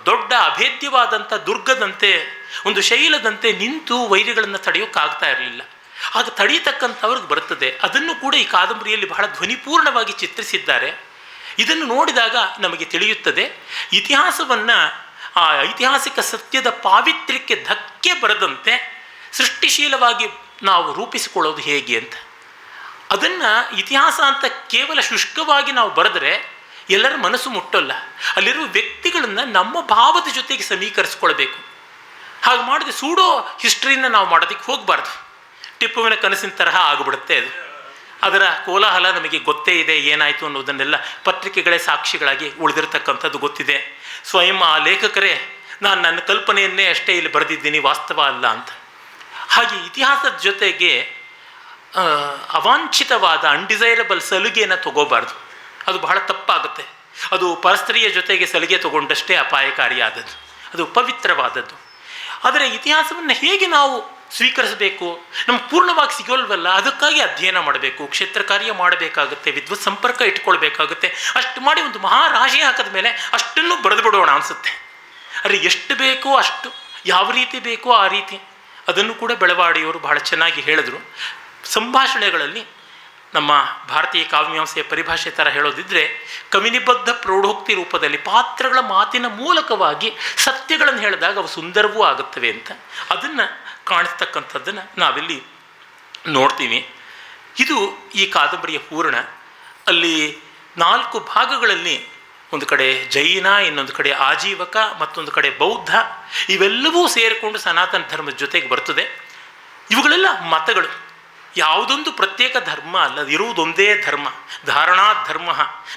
ದೊಡ್ಡ ಅಭೇದ್ಯವಾದಂಥ ದುರ್ಗದಂತೆ, ಒಂದು ಶೈಲದಂತೆ ನಿಂತು ವೈರಿಗಳನ್ನು ತಡೆಯೋಕ್ಕಾಗ್ತಾ ಇರಲಿಲ್ಲ. ಆಗ ತಡೆಯತಕ್ಕಂಥವ್ರಿಗೆ ಬರ್ತದೆ ಅದನ್ನು ಕೂಡ ಈ ಕಾದಂಬರಿಯಲ್ಲಿ ಬಹಳ ಧ್ವನಿಪೂರ್ಣವಾಗಿ ಚಿತ್ರಿಸಿದ್ದಾರೆ. ಇದನ್ನು ನೋಡಿದಾಗ ನಮಗೆ ತಿಳಿಯುತ್ತದೆ, ಇತಿಹಾಸವನ್ನು, ಆ ಐತಿಹಾಸಿಕ ಸತ್ಯದ ಪಾವಿತ್ರ್ಯಕ್ಕೆ ಧಕ್ಕೆ ಬರದಂತೆ ಸೃಷ್ಟಿಶೀಲವಾಗಿ ನಾವು ರೂಪಿಸಿಕೊಳ್ಳೋದು ಹೇಗೆ ಅಂತ. ಅದನ್ನು ಇತಿಹಾಸ ಅಂತ ಕೇವಲ ಶುಷ್ಕವಾಗಿ ನಾವು ಬರೆದರೆ ಎಲ್ಲರ ಮನಸ್ಸು ಮುಟ್ಟಲ್ಲ. ಅಲ್ಲಿರುವ ವ್ಯಕ್ತಿಗಳನ್ನು ನಮ್ಮ ಭಾವದ ಜೊತೆಗೆ ಸಮೀಕರಿಸ್ಕೊಳ್ಬೇಕು. ಹಾಗೆ ಮಾಡಿದ್ರೆ ಸೂಡೋ ಹಿಸ್ಟ್ರಿನ ನಾವು ಮಾಡೋದಕ್ಕೆ ಹೋಗಬಾರ್ದು. ಟಿಪ್ಪುವಿನ ಕನಸಿನ ತರಹ ಆಗಿಬಿಡುತ್ತೆ ಅದು. ಅದರ ಕೋಲಾಹಲ ನಮಗೆ ಗೊತ್ತೇ ಇದೆ ಏನಾಯಿತು ಅನ್ನೋದನ್ನೆಲ್ಲ ಪತ್ರಿಕೆಗಳೇ ಸಾಕ್ಷಿಗಳಾಗಿ ಉಳಿದಿರತಕ್ಕಂಥದ್ದು ಗೊತ್ತಿದೆ. ಸ್ವಯಂ ಆ ಲೇಖಕರೇ, ನಾನು ನನ್ನ ಕಲ್ಪನೆಯನ್ನೇ ಅಷ್ಟೇ ಇಲ್ಲಿ ಬರೆದಿದ್ದೀನಿ, ವಾಸ್ತವ ಅಲ್ಲ ಅಂತ. ಹಾಗೆ ಇತಿಹಾಸದ ಜೊತೆಗೆ ಅವಾಂಛಿತವಾದ ಅನ್ಡಿಸೈರಬಲ್ ಸಲುಗೆಯನ್ನು ತಗೋಬಾರ್ದು. ಅದು ಬಹಳ ತಪ್ಪಾಗುತ್ತೆ. ಅದು ಪರಸ್ತ್ರೀಯ ಜೊತೆಗೆ ಸಲಿಗೆ ತಗೊಂಡಷ್ಟೇ ಅಪಾಯಕಾರಿಯಾದದ್ದು. ಅದು ಪವಿತ್ರವಾದದ್ದು. ಆದರೆ ಇತಿಹಾಸವನ್ನು ಹೇಗೆ ನಾವು ಸ್ವೀಕರಿಸಬೇಕು? ನಮ್ಗೆ ಪೂರ್ಣವಾಗಿ ಸಿಗೋಲ್ವಲ್ಲ? ಅದಕ್ಕಾಗಿ ಅಧ್ಯಯನ ಮಾಡಬೇಕು. ಕ್ಷೇತ್ರ ಕಾರ್ಯ ಮಾಡಬೇಕಾಗುತ್ತೆ. ವಿದ್ವತ್ ಸಂಪರ್ಕ ಇಟ್ಕೊಳ್ಬೇಕಾಗುತ್ತೆ. ಅಷ್ಟು ಮಾಡಿ ಒಂದು ಮಹಾರಾಶಿ ಹಾಕಿದ ಮೇಲೆ ಅಷ್ಟನ್ನು ಬರೆದು ಬಿಡೋಣ ಅನಿಸುತ್ತೆ. ಅರೆ ಎಷ್ಟು ಬೇಕೋ ಅಷ್ಟು, ಯಾವ ರೀತಿ ಬೇಕೋ ಆ ರೀತಿ. ಅದನ್ನು ಕೂಡ ಬೆಳವಾಡಿಯವರು ಬಹಳ ಚೆನ್ನಾಗಿ ಹೇಳಿದರು. ಸಂಭಾಷಣೆಗಳಲ್ಲಿ ನಮ್ಮ ಭಾರತೀಯ ಕಾವ್ಯಮೀಮಾಂಸೆಯ ಪರಿಭಾಷೆ ಥರ ಹೇಳೋದಿದ್ರೆ, ಕವಿನಿಬದ್ಧ ಪ್ರೌಢೋಕ್ತಿ ರೂಪದಲ್ಲಿ ಪಾತ್ರಗಳ ಮಾತಿನ ಮೂಲಕವಾಗಿ ಸತ್ಯಗಳನ್ನು ಹೇಳಿದಾಗ ಅವು ಸುಂದರವೂ ಆಗುತ್ತವೆ ಅಂತ. ಅದನ್ನು ಕಾಣಿಸ್ತಕ್ಕಂಥದ್ದನ್ನು ನಾವಿಲ್ಲಿ ನೋಡ್ತೀವಿ. ಇದು ಈ ಕಾದಂಬರಿಯ ಪೂರ್ಣ ಅಲ್ಲಿ ನಾಲ್ಕು ಭಾಗಗಳಲ್ಲಿ ಒಂದು ಕಡೆ ಜೈನ, ಇನ್ನೊಂದು ಕಡೆ ಆಜೀವಕ, ಮತ್ತೊಂದು ಕಡೆ ಬೌದ್ಧ, ಇವೆಲ್ಲವೂ ಸೇರಿಕೊಂಡು ಸನಾತನ ಧರ್ಮದ ಜೊತೆಗೆ ಬರ್ತದೆ. ಇವುಗಳೆಲ್ಲ ಮತಗಳು. ಯಾವುದೊಂದು ಪ್ರತ್ಯೇಕ ಧರ್ಮ ಅಲ್ಲ ಇರುವುದೊಂದೇ ಧರ್ಮ. ಧಾರಣಾ ಧರ್ಮ.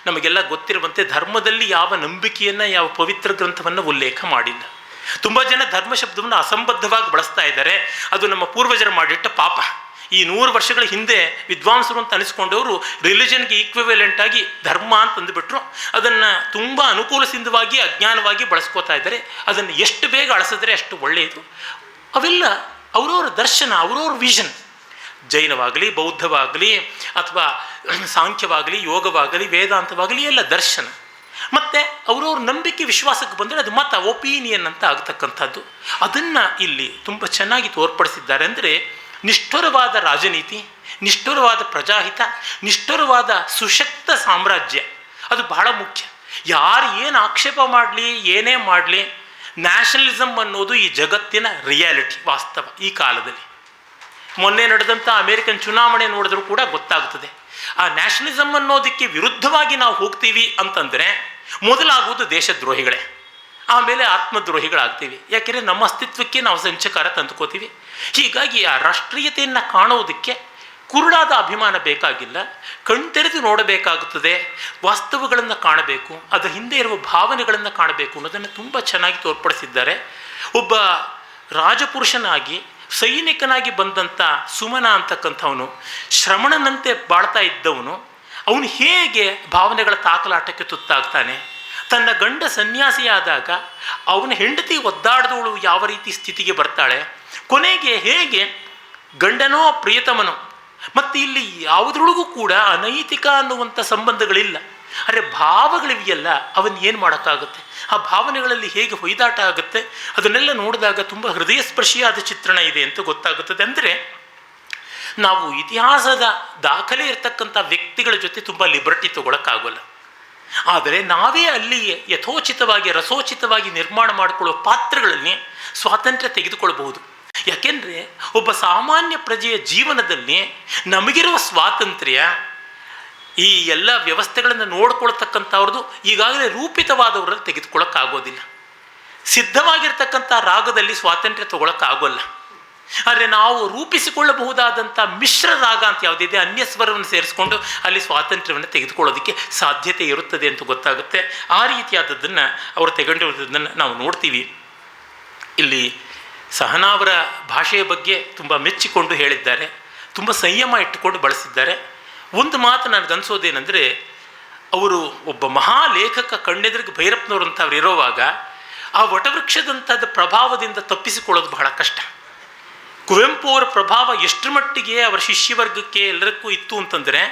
ನಮಗೆಲ್ಲ ಗೊತ್ತಿರುವಂತೆ ಧರ್ಮದಲ್ಲಿ ಯಾವ ನಂಬಿಕೆಯನ್ನು, ಯಾವ ಪವಿತ್ರ ಗ್ರಂಥವನ್ನು ಉಲ್ಲೇಖ ಮಾಡಿಲ್ಲ. ತುಂಬ ಜನ ಧರ್ಮ ಶಬ್ದವನ್ನು ಅಸಂಬದ್ಧವಾಗಿ ಬಳಸ್ತಾ ಇದ್ದಾರೆ. ಅದು ನಮ್ಮ ಪೂರ್ವಜರು ಮಾಡಿಟ್ಟ ಪಾಪ. ಈ ನೂರು ವರ್ಷಗಳ ಹಿಂದೆ ವಿದ್ವಾಂಸರು ಅಂತ ಅನಿಸ್ಕೊಂಡವರು ರಿಲಿಜನ್ಗೆ ಈಕ್ವಿವೆಲೆಂಟ್ ಆಗಿ ಧರ್ಮ ಅಂತ ಅಂದುಬಿಟ್ರು. ಅದನ್ನು ತುಂಬ ಅನುಕೂಲಸಿಂಧವಾಗಿ ಅಜ್ಞಾನವಾಗಿ ಬಳಸ್ಕೋತಾ ಇದ್ದಾರೆ. ಅದನ್ನು ಎಷ್ಟು ಬೇಗ ಅಳಿಸಿದ್ರೆ ಅಷ್ಟು ಒಳ್ಳೆಯದು. ಅವೆಲ್ಲ ಅವರವ್ರ ದರ್ಶನ, ಅವರವ್ರ ವಿಷನ್ ಜೈನವಾಗಲಿ, ಬೌದ್ಧವಾಗಲಿ, ಅಥವಾ ಸಾಂಖ್ಯವಾಗಲಿ, ಯೋಗವಾಗಲಿ, ವೇದಾಂತವಾಗಲಿ ಎಲ್ಲ ದರ್ಶನ. ಮತ್ತು ಅವರವ್ರ ನಂಬಿಕೆ ವಿಶ್ವಾಸಕ್ಕೆ ಬಂದರೆ ಅದು ಮತ ಒಪೀನಿಯನ್ ಅಂತ ಆಗ್ತಕ್ಕಂಥದ್ದು. ಅದನ್ನು ಇಲ್ಲಿ ತುಂಬ ಚೆನ್ನಾಗಿ ತೋರ್ಪಡಿಸಿದ್ದಾರೆ ಅಂದರೆ ನಿಷ್ಠುರವಾದ ರಾಜನೀತಿ, ನಿಷ್ಠುರವಾದ ಪ್ರಜಾಹಿತ, ನಿಷ್ಠುರವಾದ ಸುಶಕ್ತ ಸಾಮ್ರಾಜ್ಯ. ಅದು ಬಹಳ ಮುಖ್ಯ. ಯಾರು ಏನು ಆಕ್ಷೇಪ ಮಾಡಲಿ, ಏನೇ ಮಾಡಲಿ ನ್ಯಾಷನಲಿಸಮ್ ಅನ್ನೋದು ಈ ಜಗತ್ತಿನ ರಿಯಾಲಿಟಿ ವಾಸ್ತವ ಈ ಕಾಲದಲ್ಲಿ. ಮೊನ್ನೆ ನಡೆದಂಥ ಅಮೇರಿಕನ್ ಚುನಾವಣೆ ನೋಡಿದ್ರೂ ಕೂಡ ಗೊತ್ತಾಗ್ತದೆ. ಆ ನ್ಯಾಷನಲಿಸಮ್ ಅನ್ನೋದಕ್ಕೆ ವಿರುದ್ಧವಾಗಿ ನಾವು ಹೋಗ್ತೀವಿ ಅಂತಂದರೆ ಮೊದಲಾಗುವುದು ದೇಶದ್ರೋಹಿಗಳೇ. ಆಮೇಲೆ ಆತ್ಮದ್ರೋಹಿಗಳಾಗ್ತೀವಿ. ಯಾಕೆಂದರೆ ನಮ್ಮ ಅಸ್ತಿತ್ವಕ್ಕೆ ನಾವು ಸಂಚಕಾರ ತಂದುಕೋತೀವಿ. ಹೀಗಾಗಿ ಆ ರಾಷ್ಟ್ರೀಯತೆಯನ್ನು ಕಾಣೋದಕ್ಕೆ ಕುರುಡಾದ ಅಭಿಮಾನ ಬೇಕಾಗಿಲ್ಲ. ಕಣ್ತೆರೆದು ನೋಡಬೇಕಾಗುತ್ತದೆ. ವಾಸ್ತವಗಳನ್ನು ಕಾಣಬೇಕು. ಅದರ ಹಿಂದೆ ಇರುವ ಭಾವನೆಗಳನ್ನು ಕಾಣಬೇಕು ಅನ್ನೋದನ್ನು ತುಂಬ ಚೆನ್ನಾಗಿ ತೋರ್ಪಡಿಸಿದ್ದಾರೆ. ಒಬ್ಬ ರಾಜಪುರುಷನಾಗಿ, ಸೈನಿಕನಾಗಿ ಬಂದಂಥ ಸುಮನ ಅಂತಕ್ಕಂಥವನು ಶ್ರಮಣನಂತೆ ಬಾಳ್ತಾ ಇದ್ದವನು, ಅವನು ಹೇಗೆ ಭಾವನೆಗಳ ತಾಕಲಾಟಕ್ಕೆ ತುತ್ತಾಗ್ತಾನೆ? ತನ್ನ ಗಂಡ ಸನ್ಯಾಸಿಯಾದಾಗ ಅವನ ಹೆಂಡತಿ ಒದ್ದಾಡದವಳು ಯಾವ ರೀತಿ ಸ್ಥಿತಿಗೆ ಬರ್ತಾಳೆ? ಕೊನೆಗೆ ಹೇಗೆ? ಗಂಡನೋ ಪ್ರಿಯತಮನೋ? ಮತ್ತು ಇಲ್ಲಿ ಯಾವುದ್ರೊಳಗೂ ಕೂಡ ಅನೈತಿಕ ಅನ್ನುವಂಥ ಸಂಬಂಧಗಳಿಲ್ಲ. ಅರೆ ಭಾವಗಳಿವೆಯಲ್ಲ ಅವನ್ನ ಏನು ಮಾಡೋಕ್ಕಾಗುತ್ತೆ? ಆ ಭಾವನೆಗಳಲ್ಲಿ ಹೇಗೆ ಹೊಯ್ದಾಟ ಆಗುತ್ತೆ? ಅದನ್ನೆಲ್ಲ ನೋಡಿದಾಗ ತುಂಬ ಹೃದಯ ಸ್ಪರ್ಶಿಯಾದ ಚಿತ್ರಣ ಇದೆ ಅಂತ ಗೊತ್ತಾಗುತ್ತದೆ. ಅಂದರೆ ನಾವು ಇತಿಹಾಸದ ದಾಖಲೆ ಇರತಕ್ಕಂಥ ವ್ಯಕ್ತಿಗಳ ಜೊತೆ ತುಂಬ ಲಿಬರ್ಟಿ ತಗೊಳಕ್ಕಾಗೋಲ್ಲ. ಆದರೆ ನಾವೇ ಅಲ್ಲಿ ಯಥೋಚಿತವಾಗಿ, ರಸೋಚಿತವಾಗಿ ನಿರ್ಮಾಣ ಮಾಡಿಕೊಳ್ಳುವ ಪಾತ್ರಗಳಲ್ಲಿ ಸ್ವಾತಂತ್ರ್ಯ ತೆಗೆದುಕೊಳ್ಳಬಹುದು. ಯಾಕೆಂದರೆ ಒಬ್ಬ ಸಾಮಾನ್ಯ ಪ್ರಜೆಯ ಜೀವನದಲ್ಲಿ ನಮಗಿರುವ ಸ್ವಾತಂತ್ರ್ಯ ಈ ಎಲ್ಲ ವ್ಯವಸ್ಥೆಗಳನ್ನು ನೋಡ್ಕೊಳ್ತಕ್ಕಂಥವ್ರದ್ದು ಈಗಾಗಲೇ ರೂಪಿತವಾದವರಲ್ಲಿ ತೆಗೆದುಕೊಳ್ಳೋಕ್ಕಾಗೋದಿಲ್ಲ. ಸಿದ್ಧವಾಗಿರ್ತಕ್ಕಂಥ ರಾಗದಲ್ಲಿ ಸ್ವಾತಂತ್ರ್ಯ ತಗೊಳಕ್ಕಾಗೋಲ್ಲ. ಆದರೆ ನಾವು ರೂಪಿಸಿಕೊಳ್ಳಬಹುದಾದಂಥ ಮಿಶ್ರ ರಾಗ ಅಂತ ಯಾವುದಿದೆ, ಅನ್ಯ ಸ್ವರವನ್ನು ಸೇರಿಸ್ಕೊಂಡು ಅಲ್ಲಿ ಸ್ವಾತಂತ್ರ್ಯವನ್ನು ತೆಗೆದುಕೊಳ್ಳೋದಕ್ಕೆ ಸಾಧ್ಯತೆ ಇರುತ್ತದೆ ಅಂತ ಗೊತ್ತಾಗುತ್ತೆ. ಆ ರೀತಿಯಾದದ್ದನ್ನು ಅವರು ತೆಗೊಂಡಿರೋದನ್ನು ನಾವು ನೋಡ್ತೀವಿ. ಇಲ್ಲಿ ಸಹನಾವರ ಭಾಷೆಯ ಬಗ್ಗೆ ತುಂಬ ಮೆಚ್ಚಿಕೊಂಡು ಹೇಳಿದ್ದಾರೆ, ತುಂಬ ಸಂಯಮ ಇಟ್ಟುಕೊಂಡು ಬಳಸಿದ್ದಾರೆ. ಒಂದು ಮಾತು ನನಗನ್ಸೋದೇನೆಂದರೆ ಅವರು ಒಬ್ಬ ಮಹಾಲೇಖಕ ಕಣ್ಣೆದುರಿಗೆ ಭೈರಪ್ಪನವರು ಅಂತ ಅವರು ಇರೋವಾಗ ಆ ವಟವೃಕ್ಷದಂಥದ್ದು ಪ್ರಭಾವದಿಂದ ತಪ್ಪಿಸಿಕೊಳ್ಳೋದು ಬಹಳ ಕಷ್ಟ. ಕುವೆಂಪು ಅವರ ಪ್ರಭಾವ ಎಷ್ಟರ ಮಟ್ಟಿಗೆ ಅವರ ಶಿಷ್ಯವರ್ಗಕ್ಕೆ ಎಲ್ಲರಕ್ಕೂ ಇತ್ತು ಅಂತಂದರೆ,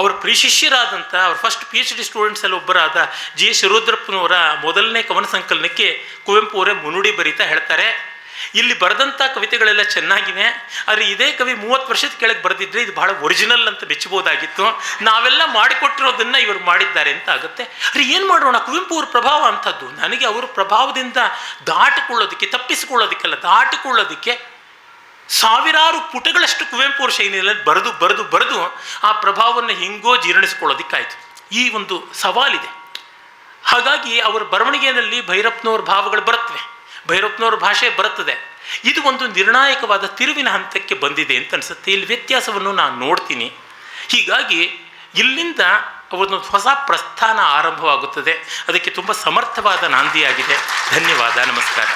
ಅವರ ಪ್ರಿಶಿಷ್ಯರಾದಂಥ ಅವ್ರ ಫಸ್ಟ್ ಪಿ ಎಚ್ ಡಿ ಸ್ಟೂಡೆಂಟ್ಸಲ್ಲಿ ಒಬ್ಬರಾದ ಜಿ ಎಸ್ ಶಿರೋದ್ರಪ್ಪನವರ ಮೊದಲನೇ ಕವನ ಸಂಕಲನಕ್ಕೆ ಕುವೆಂಪು ಅವರೇ ಮುನ್ನುಡಿ ಬರೀತಾ ಹೇಳ್ತಾರೆ. ಇಲ್ಲಿ ಬರೆದಂಥ ಕವಿತೆಗಳೆಲ್ಲ ಚೆನ್ನಾಗಿವೆ, ಆದರೆ ಇದೇ ಕವಿ ಮೂವತ್ತು ವರ್ಷದ ಕೆಳಗೆ ಬರೆದಿದ್ರೆ ಇದು ಬಹಳ ಒರಿಜಿನಲ್ ಅಂತ ಮೆಚ್ಚಬಹುದಾಗಿತ್ತು. ನಾವೆಲ್ಲ ಮಾಡಿಕೊಟ್ಟಿರೋದನ್ನು ಇವರು ಮಾಡಿದ್ದಾರೆ ಅಂತ ಆಗುತ್ತೆ. ಅರೆ, ಏನು ಮಾಡೋಣ? ಕುವೆಂಪು ಅವ್ರ ಪ್ರಭಾವ ಅಂಥದ್ದು ನನಗೆ ಅವರ ಪ್ರಭಾವದಿಂದ ದಾಟಿಕೊಳ್ಳೋದಕ್ಕೆ, ತಪ್ಪಿಸಿಕೊಳ್ಳೋದಕ್ಕೆಲ್ಲ ದಾಟಿಕೊಳ್ಳೋದಕ್ಕೆ ಸಾವಿರಾರು ಪುಟಗಳಷ್ಟು ಕುವೆಂಪು ಅವ್ರ ಶೈಲಿಯಲ್ಲಿ ಬರೆದು ಬರೆದು ಬರೆದು ಆ ಪ್ರಭಾವವನ್ನು ಹೆಂಗೋ ಜೀರ್ಣಿಸಿಕೊಳ್ಳೋದಕ್ಕಾಯಿತು. ಈ ಒಂದು ಸವಾಲಿದೆ. ಹಾಗಾಗಿ ಅವರ ಬರವಣಿಗೆಯಲ್ಲಿ ಭೈರಪ್ಪನವ್ರ ಭಾವಗಳು ಬರುತ್ತವೆ. ಭೈರಪ್ಪನವ್ರ ಭಾಷೆ ಬರುತ್ತದೆ. ಇದು ಒಂದು ನಿರ್ಣಾಯಕವಾದ ತಿರುವಿನ ಹಂತಕ್ಕೆ ಬಂದಿದೆ ಅಂತ ಅನಿಸುತ್ತೆ. ಇಲ್ಲಿ ವ್ಯತ್ಯಾಸವನ್ನು ನಾನು ನೋಡ್ತೀನಿ. ಹೀಗಾಗಿ ಇಲ್ಲಿಂದ ಅವರೊಂದು ಹೊಸ ಪ್ರಸ್ಥಾನ ಆರಂಭವಾಗುತ್ತದೆ. ಅದಕ್ಕೆ ತುಂಬ ಸಮರ್ಥವಾದ ನಾಂದಿಯಾಗಿದೆ. ಧನ್ಯವಾದ. ನಮಸ್ಕಾರ.